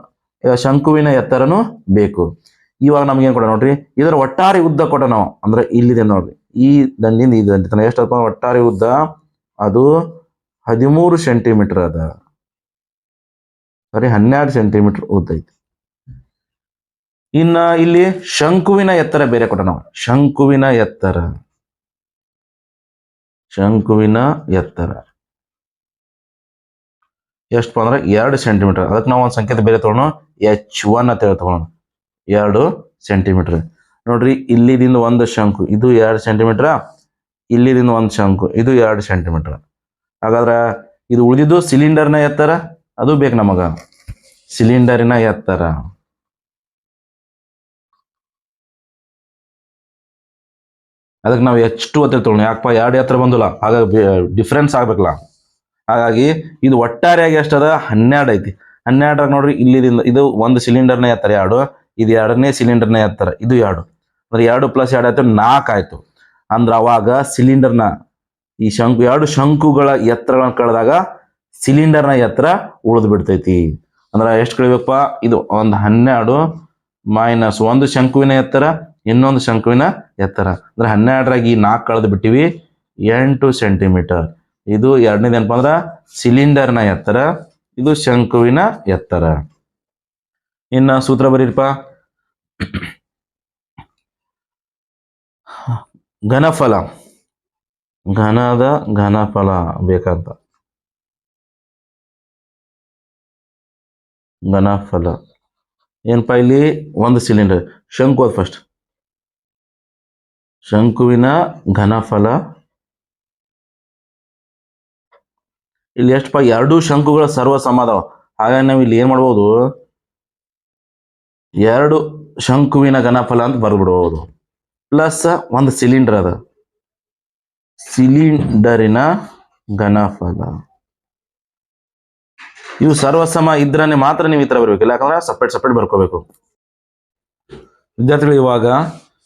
ಶಂಕುವಿನ ಎತ್ತರನು ಬೇಕು. ಇವಾಗ ನಮ್ಗೆ ಏನ್ ಕೊಡ ನೋಡ್ರಿ? ಇದರ ಒಟ್ಟಾರೆ ಉದ್ದ ಕೊಟ್ಟ ನಾವು ಅಂದ್ರೆ ಇಲ್ಲಿದೆ ನೋಡ್ರಿ. ಈ ದಂಡಿಂದ ಈ ದಂಡಿ ತನಕ ಎಷ್ಟಪ್ಪ ಒಟ್ಟಾರೆ ಉದ್ದ ಅದು ಹದಿಮೂರು ಸೆಂಟಿಮೀಟರ್ ಅದ. ಸರಿ, ಹನ್ನೆರಡು ಸೆಂಟಿಮೀಟರ್ ಉದ್ದ ಐತಿ ಇನ್ನ ಇಲ್ಲಿ ಶಂಕುವಿನ ಎತ್ತರ ಬೇರೆ ಕೊಟ್ಟ ನಾವು. ಶಂಕುವಿನ ಎತ್ತರ. ಶಂಕುವಿನ ಎತ್ತರ. ಎಷ್ಟು ಅಂದ್ರೆ ಎರಡು ಸೆಂಟಿಮೀಟರ್ ಅದಕ್ಕೆ ನಾವು ಒಂದು ಸಂಕೇತ ಬೇರೆ ತಗೊಳ್ಳೋಣ ಎಚ್ ಒನ್ ಅಂತ ಹೇಳಿ ತಗೊಳ್ಳೋಣ ಎರಡು ಸೆಂಟಿಮೀಟರ್ ನೋಡ್ರಿ, ಇಲ್ಲಿದಿಂದ ಒಂದು ಶಂಕು. ಇದು ಎರಡು ಸೆಂಟಿಮೀಟರ್ ಇಲ್ಲಿದಿಂದ ಒಂದು ಶಂಕು, ಇದು ಎರಡು ಸೆಂಟಿಮೀಟರ್ ಹಾಗಾದ್ರೆ ಇದು ಉಳಿದಿದ್ದು ಸಿಲಿಂಡರ್ನ ಎತ್ತರ, ಅದು ಬೇಕು ನಮಗ. ಸಿಲಿಂಡರಿನ ಎತ್ತರ. ಅದಕ್ಕೆ ನಾವು ಎಚ್ ಟು ಅಂತ ತಗೊಳ್ಳೋಣ ಯಾಕಪ್ಪ ಎರಡು ಎತ್ತರ ಬಂದಿಲ್ಲ, ಹಾಗಾಗಿ ಡಿಫ್ರೆನ್ಸ್ ಆಗ್ಬೇಕಲ್ಲ. ಹಾಗಾಗಿ ಇದು ಒಟ್ಟಾರೆಯಾಗಿ ಎಷ್ಟದ? ಹನ್ನೆರಡು ಐತಿ. ಹನ್ನೆರಡರಾಗ ನೋಡ್ರಿ, ಇಲ್ಲಿದಿಂದ ಇದು ಒಂದು ಸಿಲಿಂಡರ್ನ ಎತ್ತರ, ಎರಡು. ಇದು ಎರಡನೇ ಸಿಲಿಂಡರ್ನ ಎತ್ತರ, ಇದು ಎರಡು. ಅಂದ್ರೆ ಎರಡು ಪ್ಲಸ್ ಎರಡು ಆಯ್ತು ನಾಲ್ಕು ಆಯ್ತು. ಅಂದ್ರೆ ಅವಾಗ ಸಿಲಿಂಡರ್ನ ಈ ಶಂಕು, ಎರಡು ಶಂಕುಗಳ ಎತ್ತರಗಳನ್ನ ಕಳೆದಾಗ ಸಿಲಿಂಡರ್ನ ಎತ್ತರ ಉಳಿದು ಬಿಡ್ತೈತಿ. ಅಂದ್ರೆ ಎಷ್ಟು ಕಳಿಬೇಕಪ್ಪ? ಇದು ಒಂದು ಹನ್ನೆರಡು ಮೈನಸ್ ಒಂದು ಶಂಕುವಿನ ಎತ್ತರ, ಇನ್ನೊಂದು ಶಂಕುವಿನ ಎತ್ತರ. ಅಂದ್ರೆ ಹನ್ನೆರಡರಾಗಿ ನಾಲ್ಕು ಕಳೆದು ಬಿಟ್ಟಿವಿ, ಎಂಟು ಸೆಂಟಿಮೀಟರ್. ಇದು ಎರಡನೇದು ಏನಪ್ಪ ಅಂದ್ರೆ ಸಿಲಿಂಡರ್ನ ಎತ್ತರ, ಇದು ಶಂಕುವಿನ ಎತ್ತರ. ಇನ್ನು ಸೂತ್ರ ಬರೀರಪ್ಪ. ಘನಫಲ. ಘನದ ಘನಫಲ ಬೇಕಂತ. ಘನಫಲ. ಏನಪ್ಪ ಇಲ್ಲಿ? ಒಂದು ಸಿಲಿಂಡರ್ ಶಂಕು ಅದು ಫಸ್ಟ್ ಶಂಕುವಿನ ಘನಫಲ. ಇಲ್ಲಿ ಎಷ್ಟಪ್ಪ ಎರಡು ಶಂಕುಗಳ ಸರ್ವ ಸಮ ಹಾಗಾಗಿ ನಾವು ಇಲ್ಲಿ ಏನ್ ಮಾಡ್ಬೋದು? ಎರಡು ಶಂಕುವಿನ ಘನಫಲ ಅಂತ ಬರ್ಬಿಡ್ಬೋದು ಪ್ಲಸ್ ಒಂದು ಸಿಲಿಂಡರ್ ಅದ. ಸಿಲಿಂಡರಿನ ಘನಫಲ. ಇವು ಸರ್ವಸಮ ಇದ್ರನೆ ಮಾತ್ರ ನೀವು ಈ ಬರಬೇಕು. ಯಾಕಂದ್ರೆ ಸಪ್ರೇಟ್ ಸಪ್ರೇಟ್ ಬರ್ಕೋಬೇಕು. ವಿದ್ಯಾರ್ಥಿಗಳು, ಇವಾಗ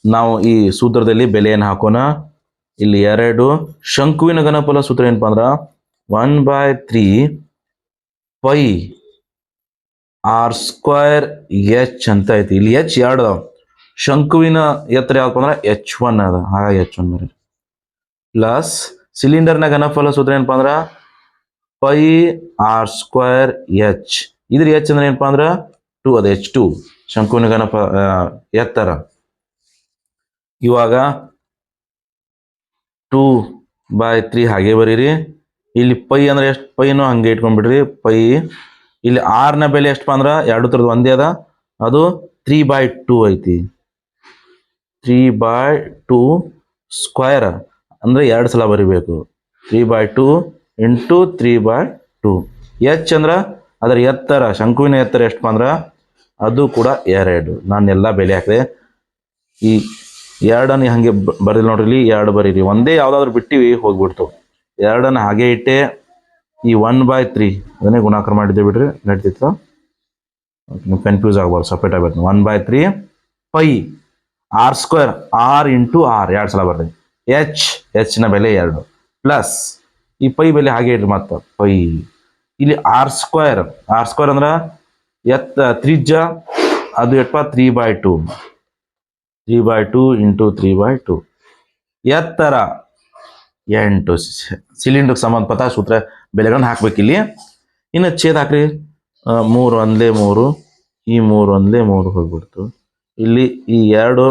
ನಾವು ಈ ಸೂತ್ರದಲ್ಲಿ ಬೆಲೆಯನ್ನು ಹಾಕೋಣ. ಇಲ್ಲಿ ಎರಡು, ಶಂಕುವಿನ ಘನಫಲ ಸೂತ್ರ ಏನಪ್ಪ ಅಂದ್ರ one by three pi R square H ಅಂತ ಐತಿ. ಇಲ್ಲಿ ಎಚ್ ಎರಡು ಶಂಕುವಿನ ಎತ್ತರ ಯಾವ್ದಪ್ಪ ಅಂದ್ರೆ ಎಚ್ ಒನ್ ಅದ. ಹಾಗಾಗಿ ಎಚ್ ಒನ್ ಬರೀ ಪ್ಲಸ್ ಸಿಲಿಂಡರ್ನ ಘನಫಲ ಸೂತ್ರ ಏನಪ್ಪಾ ಅಂದ್ರೆ ಪೈ ಆರ್ ಸ್ಕ್ವೇರ್ ಎಚ್ ಇದ್ರ ಎಚ್ ಅಂದ್ರೆ ಏನಪ್ಪಾ ಅಂದ್ರೆ ಟೂ ಅದ ಎಚ್ ಟು ಶಂಕುವಿನ ಘನಫ ಎತ್ತರ. ಇವಾಗ ಟೂ ಬೈ ತ್ರೀ ಹಾಗೆ ಬರೀರಿ. ಇಲ್ಲಿ ಪೈ ಅಂದ್ರೆ ಎಷ್ಟು? ಪೈನು ಹಂಗೆ ಇಟ್ಕೊಂಡ್ಬಿಡ್ರಿ. ಪೈ ಇಲ್ಲಿ ಆರ್ನ ಬೆಲೆ ಎಷ್ಟಪ್ಪ ಅಂದ್ರೆ ಎರಡು ಥರದ ಒಂದೇ ಅದ. ಅದು ತ್ರೀ ಬೈ ಟೂ ಐತಿ. ತ್ರೀ ಬೈ ಟೂ ಸ್ಕ್ವಯರ್ ಅಂದರೆ ಎರಡು ಸಲ ಬರಿಬೇಕು. Three by two into three by two H ಅಂದ್ರೆ ಅದರ ಎತ್ತರ, ಶಂಕುವಿನ ಎತ್ತರ ಎಷ್ಟು ಅಂದ್ರೆ ಅದು ಕೂಡ ಎರಡು. ನಾನು ಎಲ್ಲ ಬೆಲೆ ಹಾಕಿದೆ. ಈ ಎರಡನ್ನ ಹಾಗೆ ಬರೀಲಿ ನೋಡ್ರಿ ಎರಡು ಬರೀರಿ. ಒಂದೇ ಯಾವ್ದಾದ್ರು ಬಿಟ್ಟಿವಿ, ಹೋಗ್ಬಿಡ್ತು. ಎರಡನ್ನ ಹಾಗೆ ಇಟ್ಟೆ. ಈ ಒನ್ ಬೈ ತ್ರೀ ಅದನ್ನೇ ಗುಣಾಕಾರ ಮಾಡಿದ್ದೆ ಬಿಡ್ರಿ, ನಡೀತಿತ್ತು. ನೀವು ಕನ್ಫ್ಯೂಸ್ ಆಗ್ಬಾರ್ದು ಸಪ್ರೇಟ್ ಆಗ್ಬೇಕು one by three pi R square R into R ಎರಡು ಸಲ ಬರ್ತದೆ. ಎಚ್ನ ಬೆಲೆ ಎರಡು. ಪ್ಲಸ್ ಈ ಪೈ ಬೆಲೆ ಹಾಗೆ ಇಡ್ರಿ ಮತ್ತೆ, ಪೈ. ಇಲ್ಲಿ ಆರ್ ಸ್ಕ್ವೇರ್ ಆರ್ ಸ್ಕ್ವೇರ್ ಅಂದ್ರೆ ಎತ್ತ ತ್ರಿಜ್ಯ, ಅದು ಎಟ್ಪ three by two three by two into three by two ಎತ್ತರ? ಎಂಟು. ಸಿಲಿಂಡರ್ ಸಂಬಂಧಪಟ್ಟ ಸೂತ್ರ ಬೆಲೆಗಳನ್ನ ಹಾಕ್ಬೇಕಿಲ್ಲಿ ಇನ್ನು ಛೇದ ಹಾಕ್ರಿ. ಮೂರು ಒಂದೇ ಮೂರು, ಈ ಮೂರು ಒಂದೇ ಮೂರು ಹೋಗ್ಬಿಡ್ತು. ಇಲ್ಲಿ ಈ ಎರಡು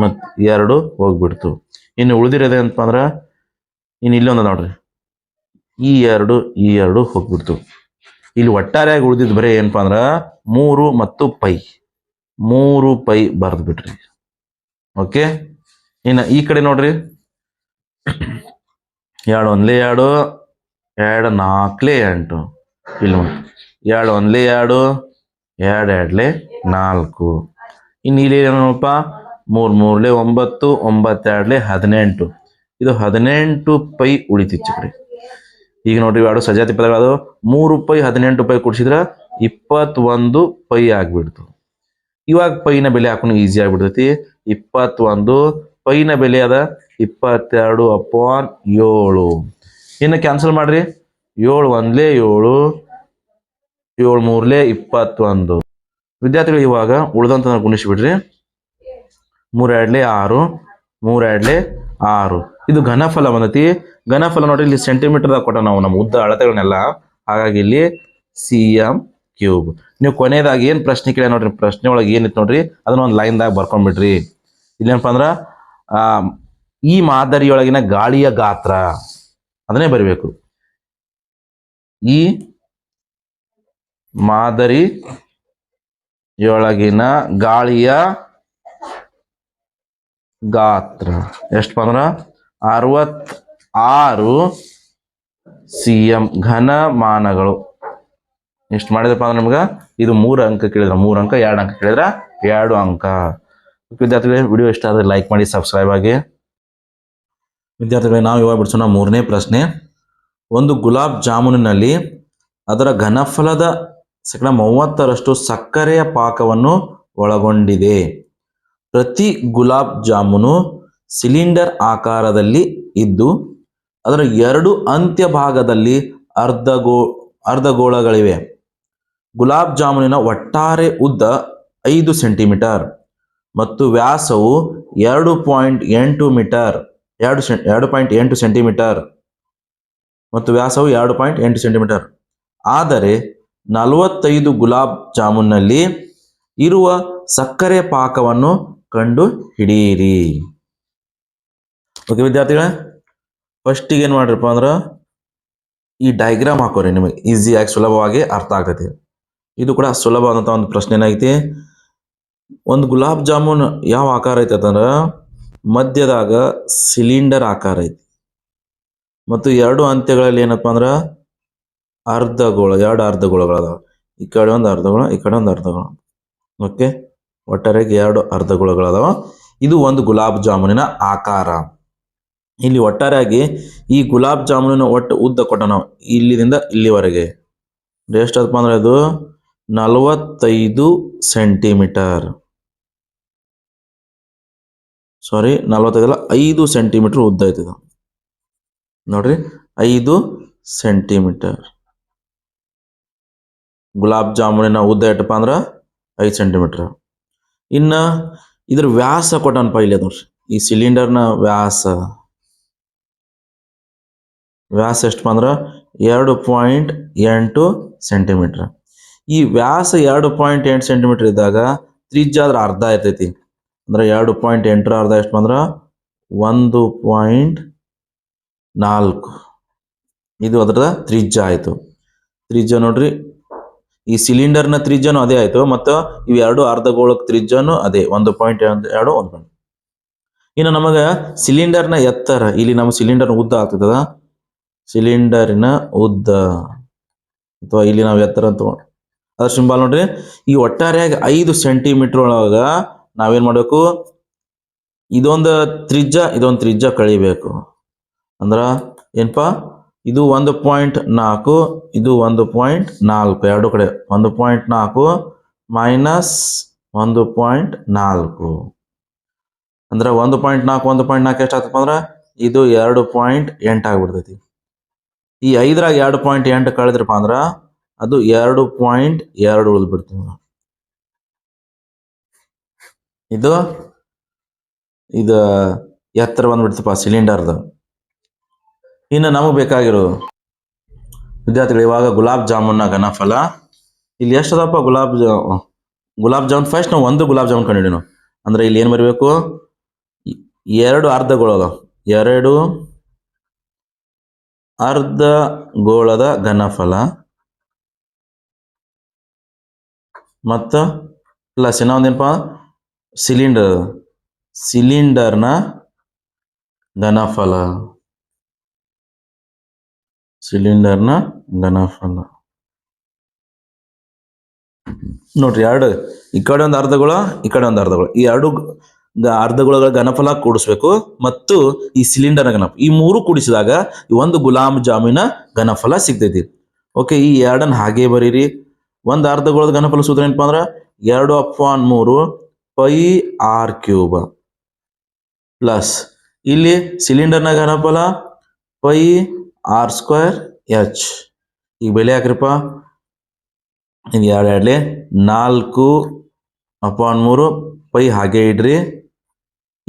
ಮತ್ತು ಎರಡು ಹೋಗ್ಬಿಡ್ತು. ಇನ್ನು ಉಳಿದಿರೋದೆ ಏನಪ್ಪ ಅಂದ್ರೆ, ಇನ್ನು ಇಲ್ಲೊಂದು ನೋಡ್ರಿ. ಈ ಎರಡು ಈ ಎರಡು ಹೋಗ್ಬಿಡ್ತು. ಇಲ್ಲಿ ಒಟ್ಟಾರೆಯಾಗಿ ಉಳಿದಿದ್ದು ಬರೀ ಏನಪ್ಪ ಅಂದ್ರೆ, ಮೂರು ಮತ್ತು ಪೈ. ಮೂರು ಪೈ ಬರೆದು ಬಿಟ್ರಿ. ಓಕೆ? ಇನ್ನು ಈ ಕಡೆ ನೋಡ್ರಿ. ಎರಡು ಒಂದ್ಲೇ ಎರಡು ಎರಡು ನಾಲ್ಕಲೇ ಎಂಟು. ಇಲ್ಲಿ ನೋಡಿ ಎರಡು ಒಂದ್ಲೆ ಎರಡು ಎರಡು ಎರಡ್ಲೆ ನಾಲ್ಕು. ಇನ್ನು ಇಲ್ಲಿ ಏನಪ್ಪ? ಮೂರು, ಮೂರ್ಲೆ ಒಂಬತ್ತು, ಒಂಬತ್ತೆರಡ್ಲೆ ಹದಿನೆಂಟು. ಇದು ಹದಿನೆಂಟು ಪೈ ಉಳಿತಿತ್ತು ಕಡೆ ಈಗ ನೋಡ್ರಿ ಎರಡು ಸಜಾತಿ ಪದಗಳು ಮೂರು ಪೈ ಹದಿನೆಂಟು ಪೈ ಕೂಡಿಸಿದ್ರೆ ಇಪ್ಪತ್ತೊಂದು ಪೈ ಆಗ್ಬಿಡ್ತು. ಇವಾಗ ಪೈನ ಬೆಲೆ ಹಾಕೊಂಡು ಈಸಿ ಆಗ್ಬಿಡ್ತೈತಿ. ಇಪ್ಪತ್ತೊಂದು ಪೈನ ಬೆಲೆ ಅದ ಇಪ್ಪತ್ತೆರಡು ಅಪಾನ್ ಏಳು. ಇನ್ನು ಕ್ಯಾನ್ಸಲ್ ಮಾಡ್ರಿ. ಏಳು, ಒಂದ್ಲೆ ಏಳು. ಏಳು, ಮೂರ್ಲೆ ಇಪ್ಪತ್ತೊಂದು. ವಿದ್ಯಾರ್ಥಿಗಳು ಇವಾಗ ಉಳ್ದಂತ ಗುಣಿಸಿಬಿಡ್ರಿ. ಮೂರೆರಡ್ಲೆ ಆರು ಮೂರೆರಡ್ಲೆ ಆರು. ಇದು ಘನಫಲ ಬಂದತಿ. ಘನಫಲ ನೋಡ್ರಿ ಇಲ್ಲಿ ಸೆಂಟಿಮೀಟರ್ದಾಗ ಕೊಟ್ಟ ನಾವು ನಮ್ಮ ಉದ್ದ ಅಳತೆಗಳನ್ನೆಲ್ಲ. ಹಾಗಾಗಿ ಇಲ್ಲಿ ಸಿ ಎಂ ಕ್ಯೂಬ್ ನೀವು ಕೊನೆಯದಾಗಿ ಏನು ಪ್ರಶ್ನೆ ಕೇಳ ನೋಡ್ರಿ ಪ್ರಶ್ನೆ ಒಳಗೆ ಏನಿತ್ತು ನೋಡ್ರಿ ಅದನ್ನ ಒಂದು ಲೈನ್ದಾಗ ಬರ್ಕೊಂಡ್ಬಿಡ್ರಿ ಇಲ್ಲೇನಪ್ಪ ಅಂದ್ರ ಆ, ಈ ಮಾದರಿಯೊಳಗಿನ ಗಾಳಿಯ ಗಾತ್ರ. ಅದನ್ನೇ ಬರಿಬೇಕು. ಈ ಮಾದರಿ ಯೊಳಗಿನ ಗಾಳಿಯ ಗಾತ್ರ. ಎಷ್ಟಪ್ಪ ಅಂದ್ರ ಅರವತ್ ಆರು ಸಿ ಎಂ ಘನಮಾನಗಳು ಎಷ್ಟು ಮಾಡಿದ್ರಪ್ಪ ಅಂದ್ರೆ ನಮ್ಗೆ? ಇದು ಮೂರು ಅಂಕ ಕೇಳಿದ್ರ. ಮೂರು ಅಂಕ, ಎರಡು ಅಂಕ ಕೇಳಿದ್ರ? ಎರಡು ಅಂಕ. ವಿದ್ಯಾರ್ಥಿಗಳೇ, ವಿಡಿಯೋ ಇಷ್ಟ ಆದರೆ ಲೈಕ್ ಮಾಡಿ, ಸಬ್ಸ್ಕ್ರೈಬ್ ಆಗಿ. ವಿದ್ಯಾರ್ಥಿಗಳೇ, ನಾವು ಇವಾಗ ಬಿಡಿಸೋಣ ಮೂರನೇ ಪ್ರಶ್ನೆ. ಒಂದು ಗುಲಾಬ್ ಜಾಮೂನಿನಲ್ಲಿ ಅದರ ಘನಫಲದ ಶೇಕಡ ಮೂವತ್ತರಷ್ಟು ಸಕ್ಕರೆಯ ಪಾಕವನ್ನು ಒಳಗೊಂಡಿದೆ. ಪ್ರತಿ ಗುಲಾಬ್ ಜಾಮೂನು ಸಿಲಿಂಡರ್ ಆಕಾರದಲ್ಲಿ ಇದ್ದು, ಅದರ ಎರಡು ಅಂತ್ಯ ಭಾಗದಲ್ಲಿ ಅರ್ಧ ಅರ್ಧಗೋಳಗಳಿವೆ ಗುಲಾಬ್ ಜಾಮೂನಿನ ಒಟ್ಟಾರೆ ಉದ್ದ ಐದು ಸೆಂಟಿಮೀಟರ್ ಮತ್ತು ವ್ಯಾಸವು ಎರಡು ಪಾಯಿಂಟ್ ಎಂಟು ಮೀಟರ್, ಎರಡು ಸೆ, ಎರಡು ಪಾಯಿಂಟ್ ಎಂಟು ಸೆಂಟಿಮೀಟರ್ ಮತ್ತು ವ್ಯಾಸವು ಎರಡು ಪಾಯಿಂಟ್ ಎಂಟು ಸೆಂಟಿಮೀಟರ್. ಆದರೆ ನಲವತ್ತೈದು ಗುಲಾಬ್ ಜಾಮೂನ್ನಲ್ಲಿ ಇರುವ ಸಕ್ಕರೆ ಪಾಕವನ್ನು ಕಂಡು ಹಿಡಿಯಿರಿ. ಓಕೆ ವಿದ್ಯಾರ್ಥಿಗಳೇ ಫಸ್ಟಿಗೆ ಏನು ಮಾಡ್ರಪ್ಪ ಅಂದ್ರೆ ಈ ಡೈಗ್ರಾಮ್ ಹಾಕೋರಿ ನಿಮಗೆ ಈಸಿಯಾಗಿ ಸುಲಭವಾಗಿ ಅರ್ಥ ಆಗ್ತೈತಿ. ಇದು ಕೂಡ ಸುಲಭವಾದಂಥ ಒಂದು ಪ್ರಶ್ನೆ ಏನಾಗೈತಿ ಒಂದು ಗುಲಾಬ್ ಜಾಮೂನ್ ಯಾವ ಆಕಾರ ಐತೆ ಅಂತಂದ್ರೆ ಮಧ್ಯದಾಗ ಸಿಲಿಂಡರ್ ಆಕಾರ ಐತಿ. ಮತ್ತು ಎರಡು ಅಂತ್ಯಗಳಲ್ಲಿ ಏನಪ್ಪ ಅಂದ್ರೆ ಅರ್ಧಗೋಳ, ಎರಡು ಅರ್ಧ ಅರ್ಧಗೋಳಗಳದಾವ. ಈ ಕಡೆ ಒಂದು ಅರ್ಧಗೋಳ, ಈ ಕಡೆ ಒಂದು ಅರ್ಧ ಗೋಳ ಓಕೆ? ಒಟ್ಟಾರೆಯಾಗಿ ಎರಡು ಅರ್ಧ ಅರ್ಧಗೋಳಗಳದಾವ. ಇದು ಒಂದು ಗುಲಾಬ್ ಜಾಮೂನಿನ ಆಕಾರ. ಇಲ್ಲಿ ಒಟ್ಟಾರೆಯಾಗಿ ಈ ಗುಲಾಬ್ ಜಾಮೂನಿನ ಒಟ್ಟು ಉದ್ದ ಕೊಟ್ಟ ನಾವು ಇಲ್ಲಿಂದ ಇಲ್ಲಿವರೆಗೆ. ಎಷ್ಟಪ್ಪ ಅಂದ್ರೆ ಅದು? ನಲವತ್ತೈದು ಸೆಂಟಿಮೀಟರ್. ಸಾರಿ ನಲವತ್ತೈದಲ್ಲ ಐದು ಸೆಂಟಿಮೀಟರ್ ಉದ್ದ ಐತಿದ ನೋಡ್ರಿ, ಐದು ಸೆಂಟಿಮೀಟರ್. ಗುಲಾಬ್ ಜಾಮೂನಿನ ಉದ್ದ ಎಷ್ಟಪ್ಪ ಅಂದ್ರೆ ಐದು ಸೆಂಟಿಮೀಟ್ರ್ ಇನ್ನು ಇದ್ರ ವ್ಯಾಸ ಕೊಟ್ಟನಪ್ಪ ಇಲ್ಲಿ ನೋಡ್ರಿ. ಈ ಸಿಲಿಂಡರ್ನ ವ್ಯಾಸ. ವ್ಯಾಸ ಎಷ್ಟಪ್ಪ ಅಂದ್ರೆ ಎರಡು ಪಾಯಿಂಟ್ ಎಂಟು ಸೆಂಟಿಮೀಟರ್ ಈ ವ್ಯಾಸ ಎರಡು ಪಾಯಿಂಟ್ ಎಂಟು ಸೆಂಟಿಮೀಟರ್ ಇದ್ದಾಗ ತ್ರಿಜ್ಯ ಆದ್ರೆ ಅರ್ಧ ಇರ್ತೈತಿ. ಅಂದ್ರೆ ಎರಡು ಪಾಯಿಂಟ್ ಎಂಟರ ಅರ್ಧ ಎಷ್ಟು ಅಂದ್ರೆ ಒಂದು ಪಾಯಿಂಟ್ ನಾಲ್ಕು. ಇದು ಅದರ ತ್ರಿಜ್ಯ ಆಯಿತು. ತ್ರಿಜ್ಯ ನೋಡ್ರಿ ಈ ಸಿಲಿಂಡರ್ನ ತ್ರಿಜ್ಯನೂ ಅದೇ ಆಯಿತು, ಮತ್ತು ಇವು ಎರಡು ಅರ್ಧಗೋಳಕ್ಕೆ ತ್ರಿಜ್ಯನೂ ಅದೇ, ಒಂದು ಪಾಯಿಂಟ್ ಎರಡು ಒಂದು ಪಾಯಿಂಟ್. ಇನ್ನು ನಮಗೆ ಸಿಲಿಂಡರ್ನ ಎತ್ತರ, ಇಲ್ಲಿ ನಮ್ಮ ಸಿಲಿಂಡರ್ನ ಉದ್ದ ಆಗ್ತದ ಸಿಲಿಂಡರಿನ ಉದ್ದ, ಅಥವಾ ಇಲ್ಲಿ ನಾವು ಎತ್ತರ ಅಂತ ಅದ್ರ ಸಿಂಬಾಲ್ ನೋಡ್ರಿ, ಈ ಒಟ್ಟಾರೆಯಾಗಿ ಐದು ಸೆಂಟಿಮೀಟರ್ ಒಳಗ ನಾವೇನ್ ಮಾಡಬೇಕು? ಇದೊಂದು ತ್ರಿಜ್ಯ ಇದೊಂದು ತ್ರಿಜ್ಯ ಕಳಿಬೇಕು. ಅಂದ್ರ ಏನಪ್ಪಾ ಇದು ಒಂದು ಪಾಯಿಂಟ್ ನಾಲ್ಕು, ಇದು ಒಂದು ಪಾಯಿಂಟ್ ನಾಲ್ಕು. ಎರಡು ಕಡೆ. ಒಂದು ಪಾಯಿಂಟ್ ನಾಲ್ಕು ಮೈನಸ್ ಒಂದು ಪಾಯಿಂಟ್ ನಾಲ್ಕು. ಅಂದ್ರೆ ಒಂದು ಪಾಯಿಂಟ್ ನಾಲ್ಕು, ಒಂದು ಪಾಯಿಂಟ್ ನಾಲ್ಕು ಎಷ್ಟು ಆಗ್ತಪ್ಪ ಅಂದ್ರೆ ಇದು ಎರಡು ಪಾಯಿಂಟ್ ಎಂಟು ಆಗ್ಬಿಡ್ತೈತಿ. ಈ ಐದರಾಗ ಎರಡು ಪಾಯಿಂಟ್ ಎಂಟು ಕಳೆದ್ರಪ್ಪ ಅಂದ್ರೆ ಅದು ಎರಡು ಪಾಯಿಂಟ್ ಎರಡು ಉಳಿದ್ಬಿಡ್ತೀವಿ ಇದು ಇದು ಎತ್ತರ ಬಂದ್ಬಿಡ್ತಪ್ಪ ಸಿಲಿಂಡರ್ದು ಇನ್ನು ನಮಗೆ ಬೇಕಾಗಿರೋ ವಿದ್ಯಾರ್ಥಿಗಳು ಇವಾಗ ಗುಲಾಬ್ ಜಾಮೂನ್ನ ಘನಫಲ. ಇಲ್ಲಿ ಎಷ್ಟು ಅದಪ್ಪ ಗುಲಾಬ್ ಜಾ, ಗುಲಾಬ್ ಜಾಮೂನ್ ಫಸ್ಟ್ ನಾವು ಒಂದು ಗುಲಾಬ್ ಜಾಮೂನ್ ಕಂಡು ಅಂದ್ರೆ ಇಲ್ಲಿ ಏನು ಬರಬೇಕು? ಎರಡು ಅರ್ಧಗೋಳದ, ಎರಡು ಅರ್ಧ ಗೋಳದ ಘನಫಲ. ಮತ್ತು ಪ್ಲಸ್ ಇನ್ನೊಂದೇನಪ್ಪ ಸಿಲಿಂಡರ್ ಸಿಲಿಂಡರ್ನ ಘನಫಲ. ಸಿಲಿಂಡರ್ನ ಘನಫಲ ನೋಡ್ರಿ ಎರಡು, ಈ ಕಡೆ ಒಂದು ಅರ್ಧಗೋಳ, ಈ ಕಡೆ ಒಂದು ಅರ್ಧಗೋಳ. ಈ ಎರಡು ಅರ್ಧಗೋಳಗಳ ಘನಫಲ ಕೂಡಿಸ್ಬೇಕು ಮತ್ತು ಈ ಸಿಲಿಂಡರ್ನ ಘನಫಲ ಈ ಮೂರು ಕೂಡಿಸಿದಾಗ ಒಂದು ಗುಲಾಮ್ ಜಾಮಿನ ಘನಫಲ ಸಿಗ್ತೈತಿ. ಓಕೆ, ಈ ಎರಡನ್ನ ಹಾಗೆ ಬರೀರಿ. ಒಂದು ಅರ್ಧಗೋಳದ ಘನಫಲ ಸೂತ್ರ ಏನಪ್ಪ ಅಂದ್ರೆ ಎರಡು ಅಪ್ವಾನ್ ಮೂರು ಪೈ ಆರ್ ಕ್ಯೂಬ್ ಪ್ಲಸ್. ಇಲ್ಲಿ ಸಿಲಿಂಡರ್ನ ಘನಫಲ ಪೈ ಆರ್ ಸ್ಕ್ವೇರ್ ಎಚ್ ಈಗ ಬೆಲೆ ಹಾಕ್ರಿಪ್ಪ. ಇದು ಎರಡು ಎರಡಲಿ. ನಾಲ್ಕು ಅಪಾನ್ ಮೂರು ಪೈ ಹಾಗೆ ಇಡ್ರಿ.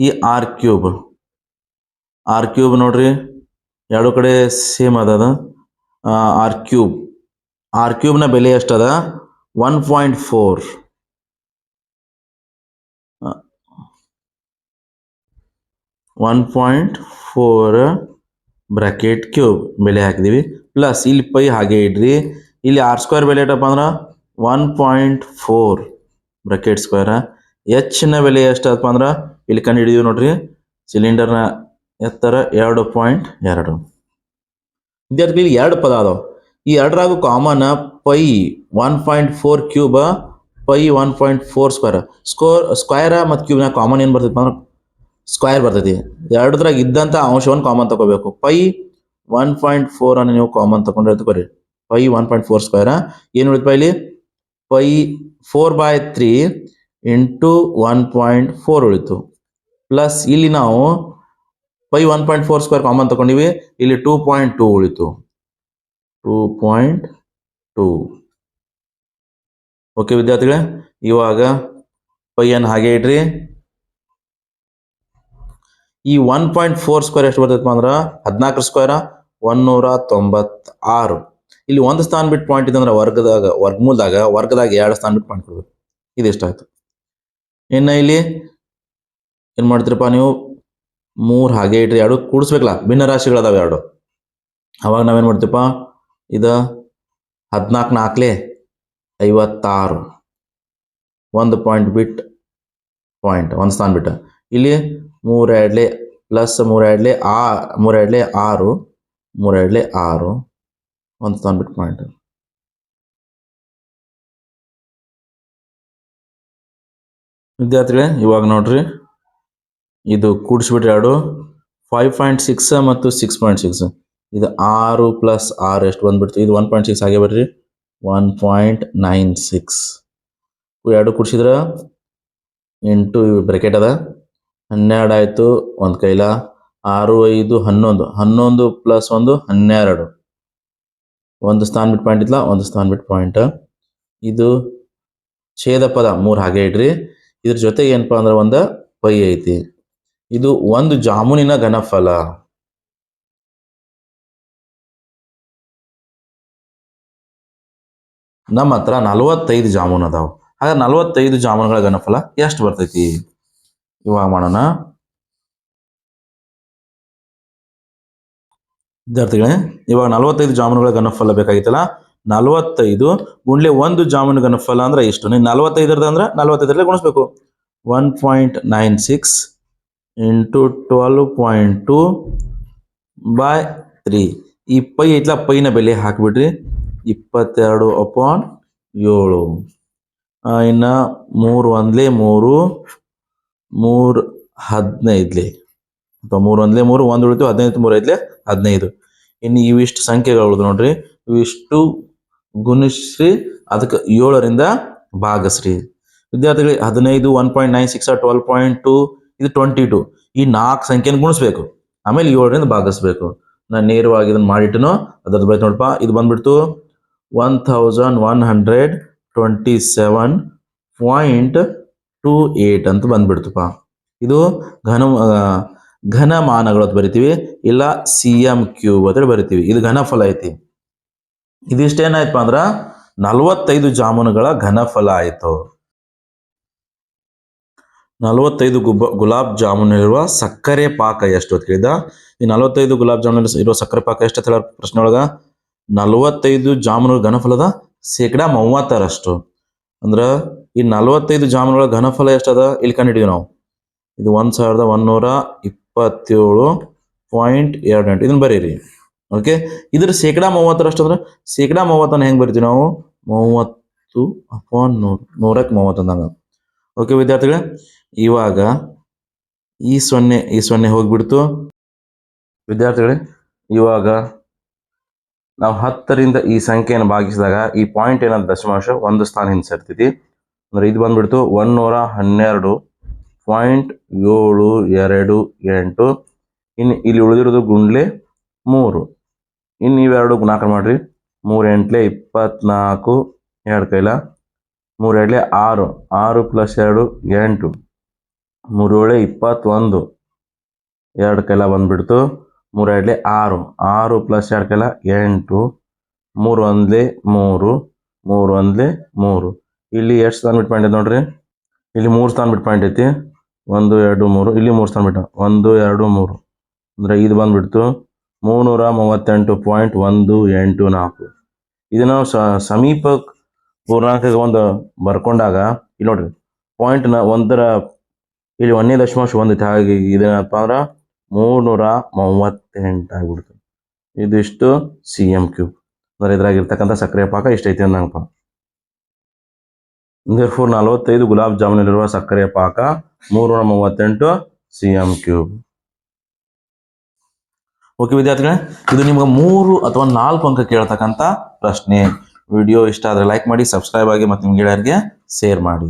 ಈ ಆರ್ ಕ್ಯೂಬ್ ಆರ್ ಕ್ಯೂಬ್ ನೋಡ್ರಿ. ಎರಡು ಕಡೆ ಸೇಮ್ ಅದ ಆರ್ ಕ್ಯೂಬ್ ಆರ್ ಕ್ಯೂಬ್ನ ಬೆಲೆ ಎಷ್ಟದ? One point four one point four bracket cube ಬೆಲೆ ಹಾಕಿದೀವಿ ಪ್ಲಸ್ ಇಲ್ಲಿ ಪೈ ಹಾಗೆ ಇಡ್ರಿ. ಇಲ್ಲಿ ಆರ್ ಸ್ಕ್ವೇರ್ ಬೆಲೆ ಏಟಪ್ಪ ಅಂದ್ರೆ? One point four bracket square. ಎಚ್ನ ಬೆಲೆ ಎಷ್ಟಪ್ಪ ಅಂದ್ರೆ? ಇಲ್ಲಿ ಕಂಡು ಹಿಡಿದೀವಿ ನೋಡ್ರಿ. ಸಿಲಿಂಡರ್ನ ಎತ್ತರ ಎರಡು ಪಾಯಿಂಟ್ ಎರಡು. ವಿದ್ಯಾರ್ಥಿ ಇಲ್ಲಿ ಎರಡು ಪದ ಅದಾವ. ಈ ಎರಡರಾಗು common pi one point four cube, pi one point four square. Score, square ಮತ್ತು ಕ್ಯೂಬ್ನ ಕಾಮನ್ ಏನು ಬರ್ತೈತೆ ಅಂದ್ರೆ? ಸ್ಕ್ವೇರ್ ಬರ್ತೈತಿ. ಎರಡದ್ರಾಗ ಇದ್ದಂಥ ಅಂಶವನ್ನು ಕಾಮನ್ ತಗೋಬೇಕು ಪೈ ಒನ್ ಪಾಯಿಂಟ್ ಫೋರ್ ಅನ್ನು ನೀವು ಕಾಮನ್ ತಗೊಂಡ್ರೆ ತಗೋರಿ pi one point four square ಏನು ಉಳಿತಪ್ಪ ಇಲ್ಲಿ? Pi four by three into one point four ಉಳಿತು. ಪ್ಲಸ್ ಇಲ್ಲಿ ನಾವು pi one point four square common ತಗೊಂಡಿವಿ ಇಲ್ಲಿ ಟೂ ಪಾಯಿಂಟ್ ಟೂ ಉಳಿತು. ಟೂ ಪಾಯಿಂಟ್ ಟೂ ಓಕೆ ವಿದ್ಯಾರ್ಥಿಗಳೇ, ಇವಾಗ ಪೈಯನ್ನು ಹಾಗೆ ಇಡ್ರಿ. ಈ ಒನ್ ಪಾಯಿಂಟ್ ಫೋರ್ ಸ್ಕ್ವೇರ್ ಎಷ್ಟು ಬರ್ತೈತಪ್ಪ ಅಂದ್ರೆ ಹದಿನಾಲ್ಕು ಸ್ಕ್ವೇರ ಒನ್ನೂರ ತೊಂಬತ್ತಾರು. ಇಲ್ಲಿ ಒಂದು ಸ್ಥಾನ ಬಿಟ್ಟು ಪಾಯಿಂಟ್ ಇದೆ ಅಂದ್ರೆ ವರ್ಗದಾಗ, ವರ್ಗಮೂಲದಾಗ, ವರ್ಗದಾಗ ಎರಡು ಸ್ಥಾನ ಬಿಟ್ಟು ಪಾಯಿಂಟ್ ಕೊಡ್ಬೇಕು. ಇದು ಎಷ್ಟಾಯ್ತು? ಇನ್ನು ಇಲ್ಲಿ ಏನು ಮಾಡ್ತೀರಪ್ಪ ನೀವು? ಮೂರು ಹಾಗೆ ಇಟ್ರಿ. ಎರಡು ಕೂಡಿಸ್ಬೇಕಲ್ಲ ಭಿನ್ನ ರಾಶಿಗಳದಾವ ಎರಡು. ಅವಾಗ ನಾವೇನು ಮಾಡ್ತೀವಪ್ಪ? ಇದು ಹದಿನಾಲ್ಕು ನಾಲ್ಕಲೇ ಐವತ್ತಾರು. ಒಂದು ಪಾಯಿಂಟ್ ಬಿಟ್ ಪಾಯಿಂಟ್ ಒಂದು ಸ್ಥಾನ ಬಿಟ್ಟು. ಇಲ್ಲಿ ಮೂರು ಎರಡ್ಲಿ ಪ್ಲಸ್ ಮೂರು ಎರಡ್ಲೆ ಆ ಮೂರು ಎರಡ್ಲೆ ಆರು ಮೂರು ಎರಡ್ಲಿ ಆರು ಒಂದು ತಂದ್ಬಿಟ್ಟು ಬಿಟ್ಟು ಪಾಯಿಂಟ್ ವಿದ್ಯಾರ್ಥಿಗಳೇ, ಇವಾಗ ನೋಡ್ರಿ. ಇದು ಕೂಡಿಸ್ಬಿಟ್ರೆ ಎರಡು ಫೈವ್ ಪಾಯಿಂಟ್ ಸಿಕ್ಸ್ ಮತ್ತು ಸಿಕ್ಸ್ ಪಾಯಿಂಟ್ ಸಿಕ್ಸ್ ಇದು ಆರು ಪ್ಲಸ್ ಆರು ಎಷ್ಟು ಬಂದ್ಬಿಡ್ತು? ಇದು ಒನ್ ಪಾಯಿಂಟ್ ಸಿಕ್ಸ್ ಹಾಗೆ ಬರ್ರಿ. ಒನ್ ಪಾಯಿಂಟ್ ನೈನ್ ಸಿಕ್ಸ್ ಎರಡು ಕೂಡಿಸಿದ್ರೆ? ಎಂಟು ಬ್ರೆಕೆಟ್ ಅದ. ಹನ್ನೆರಡು ಆಯ್ತು, ಒಂದು ಕೈಲ? ಆರು, ಐದು, ಹನ್ನೊಂದು. ಹನ್ನೊಂದು ಪ್ಲಸ್ ಒಂದು, ಹನ್ನೆರಡು. ಒಂದು ಸ್ಥಾನ ಬಿಟ್ಟು ಪಾಯಿಂಟ್ ಇತ್ತಲ್ಲ, ಒಂದು ಸ್ಥಾನ ಬಿಟ್ಟು ಪಾಯಿಂಟ್ ಇದು ಛೇದ ಪದ, ಮೂರು ಹಾಗೆ ಇಡ್ರಿ. ಇದ್ರ ಜೊತೆಗೆ ಏನಪ್ಪಾ ಅಂದ್ರೆ ಒಂದು ಪೈ ಐತಿ. ಇದು ಒಂದು ಜಾಮೂನಿನ ಘನಫಲ. ನಮ್ಮ ಹತ್ರ ನಲವತ್ತೈದು ಜಾಮೂನ್ ಅದಾವ. ಹಾಗಾದ್ರೆ ನಲವತ್ತೈದು ಜಾಮೂನ್ಗಳ ಘನಫಲ ಎಷ್ಟು ಬರ್ತೈತಿ? ಇವಾಗ ಮಾಡೋಣ. ವಿದ್ಯಾರ್ಥಿಗಳೇ, ಇವಾಗ ನಲವತ್ತೈದು ಜಾಮೂನುಗಳ ಘನಫಲ ಬೇಕಾಗಿತ್ತಲ್ಲ? ನಲವತ್ತೈದು ಗುಂಡ್ಲೆ ಒಂದು ಜಾಮೂನು ಘನಫಲ ಅಂದ್ರೆ ಎಷ್ಟು? ನೀವು ನಲವತ್ತೈದರದ ಅಂದ್ರೆ ನಲವತ್ತೈದರಲ್ಲೇ ಗುಣಿಸ್ಬೇಕು. One point nine six into twelve point two by three. ಈ ಪೈ ಐತ್ಲ, ಪೈನ ಬೆಲೆ ಹಾಕಿಬಿಡ್ರಿ. ಇಪ್ಪತ್ತೆರಡು ಅಪಾನ್ ಏಳು. ಇನ್ನ ಮೂರು ಒಂದ್ಲೆ ಮೂರು. ಮೂರು ಹದಿನೈದ್ಲಿ. ಅಥವಾ ಮೂರು ಒಂದ್ಲೆ ಮೂರು, ಒಂದು ಉಳಿತು ಹದಿನೈದು, ಮೂರು ಐದ್ಲೆ ಹದಿನೈದು. ಇನ್ನು ಇವಿಷ್ಟು ಸಂಖ್ಯೆಗಳು ಉಳಿದು ನೋಡ್ರಿ. ಇವಿಷ್ಟು ಗುಣಿಸ್ರಿ, ಅದಕ್ಕೆ ಏಳರಿಂದ ಭಾಗಸ್ರಿ. ವಿದ್ಯಾರ್ಥಿಗಳಿಗೆ ಹದಿನೈದು, one point nine six, twelve point two, ಇದು ಟ್ವೆಂಟಿ ಟು. ಈ ನಾಲ್ಕು ಸಂಖ್ಯೆನ ಗುಣಿಸ್ಬೇಕು. ಆಮೇಲೆ ಏಳರಿಂದ ಭಾಗಿಸ್ಬೇಕು. ನಾನು ನೇರವಾಗಿ ಇದನ್ನು ಮಾಡಿಟ್ಟನು, ಅದ್ರದ್ದು ಬೈತ್ ನೋಡಪ್ಪ ಇದು ಬಂದ್ಬಿಡ್ತು one thousand one hundred twenty seven point two eight ಅಂತ ಬಂದ್ಬಿಡ್ತಪ್ಪ ಇದು ಘನ ಘನಮಾನಗಳು ಅಂತ ಬರಿತೀವಿ. ಇಲ್ಲ ಸಿ ಎಂ ಕ್ಯೂಬ್ ಅಂತ ಬರಿತೀವಿ. ಇದು ಘನಫಲ ಐತಿ. ಇದಿಷ್ಟೇನಾಯ್ತಪ್ಪ ಅಂದ್ರ ನಲವತ್ತೈದು ಜಾಮೂನುಗಳ ಘನಫಲ ಆಯಿತು. ನಲವತ್ತೈದು ಗುಬ ಗುಲಾಬ್ ಜಾಮೂನ್ ಇರುವ ಸಕ್ಕರೆ ಪಾಕ ಎಷ್ಟು ಅಂತ ಕೇಳಿದ ಈ ನಲವತ್ತೈದು ಗುಲಾಬ್ ಜಾಮೂನ್ ಇರುವ ಸಕ್ಕರೆ ಪಾಕ ಎಷ್ಟು ಅಂತ ಹೇಳ ಪ್ರಶ್ನೆ ಒಳಗ ನಲವತ್ತೈದು ಜಾಮೂನು ಘನಫಲದ ಶೇಕಡ ಮೂವತ್ತರಷ್ಟು. ಅಂದ್ರ ಈ ನಲವತ್ತೈದು ಜಾಮೂನುಗಳ ಘನಫಲ ಎಷ್ಟದ? ಇಲ್ಲಿ ಕಂಡಿದ್ದೀವಿ ನಾವು. ಇದು ಒಂದ್ ಸಾವಿರದ ಒಂದೂರ ಇಪ್ಪತ್ತೇಳು ಪಾಯಿಂಟ್ ಎರಡು ಎಂಟು ಇದನ್ನ ಬರೀರಿ. ಓಕೆ ಇದ್ರ ಶೇಕಡ ಮೂವತ್ತರಷ್ಟು ಅಂದ್ರೆ ಶೇಕಡ ಮೂವತ್ತನ್ನು ಹೆಂಗ್ ಬರಿತೀವಿ ನಾವು? ಮೂವತ್ತು ಅಪಾನ್ ನೂರು ನೂರಕ್ಕೆ ಮೂವತ್ತು ಓಕೆ ವಿದ್ಯಾರ್ಥಿಗಳೇ? ಇವಾಗ ಈ ಸೊನ್ನೆ ಈ ಸೊನ್ನೆ ಹೋಗ್ಬಿಡ್ತು. ವಿದ್ಯಾರ್ಥಿಗಳೇ, ಇವಾಗ ನಾವು ಹತ್ತರಿಂದ ಈ ಸಂಖ್ಯೆಯನ್ನು ಭಾಗಿಸಿದಾಗ ಈ ಪಾಯಿಂಟ್ ಏನಂತ ದಶಮಾಂಶ ಒಂದು ಸ್ಥಾನ ಹಿಂದೆ ಸೇರ್ತೈತಿ ಅಂದ್ರೆ ಇದು ಬಂದ್ಬಿಡ್ತು ಒಂದೂರ ಹನ್ನೆರಡು ಪಾಯಿಂಟ್ ಏಳು ಎರಡು ಎಂಟು. ಇನ್ನು ಇಲ್ಲಿ ಉಳಿದಿರೋದು ಗುಂಡ್ಲೆ ಮೂರು. ಇನ್ನು ಇವೆರಡು ಗುಣಾಕಾರ ಮಾಡ್ರಿ. ಮೂರು ಎಂಟ್ಲೆ ಇಪ್ಪತ್ನಾಲ್ಕು ಎರಡು ಕೈಲ. ಮೂರು ಎರಡ್ಲೆ ಆರು. ಆರು ಪ್ಲಸ್ ಎರಡು ಎಂಟು. ಮೂರು ಏಳೆ ಇಪ್ಪತ್ತೊಂದು. ಎರಡು ಕೈಲ ಬಂದ್ಬಿಡ್ತು. ಮೂರು ಎರಡ್ಲೆ ಆರು. ಆರು ಪ್ಲಸ್ ಎರಡು ಕೈಲ ಎಂಟು. ಮೂರು ಒಂದ್ಲೆ ಮೂರು. ಮೂರು ಒಂದ್ಲೆ ಮೂರು. ಇಲ್ಲಿ ಎಷ್ಟು ಸ್ಥಾನ ಬಿಟ್ಟು ಪಾಯಿಂಟ್ ಐತೆ ನೋಡ್ರಿ? ಇಲ್ಲಿ ಮೂರು ಸ್ಥಾನ ಬಿಟ್ಟು ಪಾಯಿಂಟ್ ಐತಿ. ಒಂದು, ಎರಡು, ಮೂರು. ಇಲ್ಲಿ ಮೂರು ಸ್ಥಾನ ಬಿಟ್ಟ ಒಂದು, ಎರಡು, ಮೂರು. ಅಂದ್ರೆ ಇದು ಬಂದ್ಬಿಡ್ತು. ಮೂನ್ನೂರ ಮೂವತ್ತೆಂಟು ಪಾಯಿಂಟ್ ಒಂದು ಎಂಟು ನಾಲ್ಕು. ಇದನ್ನ ನಾವು ಸಮೀಪ ಪೂರ್ಣಾಂಕ ಒಂದು ಬರ್ಕೊಂಡಾಗ, ಇಲ್ಲಿ ನೋಡ್ರಿ ಪಾಯಿಂಟ್ನ ಒಂದರ, ಇಲ್ಲಿ ಒಂದನೇ ದಶಮಾಂಶ ಒಂದು ಹಾಗೆ ಇದೇನಪ್ಪ ಅಂದ್ರೆ ಮೂರ್ನೂರ ಮೂವತ್ತೆಂಟು ಆಗ್ಬಿಡ್ತು. ಇದಿಷ್ಟು ಸಿ ಎಂ ಕ್ಯೂಬ್ ಅಂದ್ರೆ ಇದ್ರಾಗಿರ್ತಕ್ಕಂಥ ಸಕ್ಕರೆ ಪಾಕ ಇಷ್ಟೈತಿ ಅಂದಂಗಪ್ಪ. ಫೋರ್ ನಲವತ್ತೈದು ಗುಲಾಬ್ ಜಾಮೂನಲ್ಲಿರುವ ಸಕ್ಕರೆ ಪಾಕ ಮೂರ್ನೂರ ಮೂವತ್ತೆಂಟು ಸಿ ಎಂ ಕ್ಯೂಬ್ ಓಕೆ ವಿದ್ಯಾರ್ಥಿಗಳೇ, ಇದು ನಿಮ್ಗೆ ಮೂರು ಅಥವಾ ನಾಲ್ಕು ಅಂಕ ಕೇಳ್ತಕ್ಕಂಥ ಪ್ರಶ್ನೆ. ವಿಡಿಯೋ ಇಷ್ಟ ಆದರೆ ಲೈಕ್ ಮಾಡಿ ಸಬ್ಸ್ಕ್ರೈಬ್ ಆಗಿ ಮತ್ತು ನಿಮ್ಮ ಗೆಳೆಯರಿಗೆ ಶೇರ್ ಮಾಡಿ.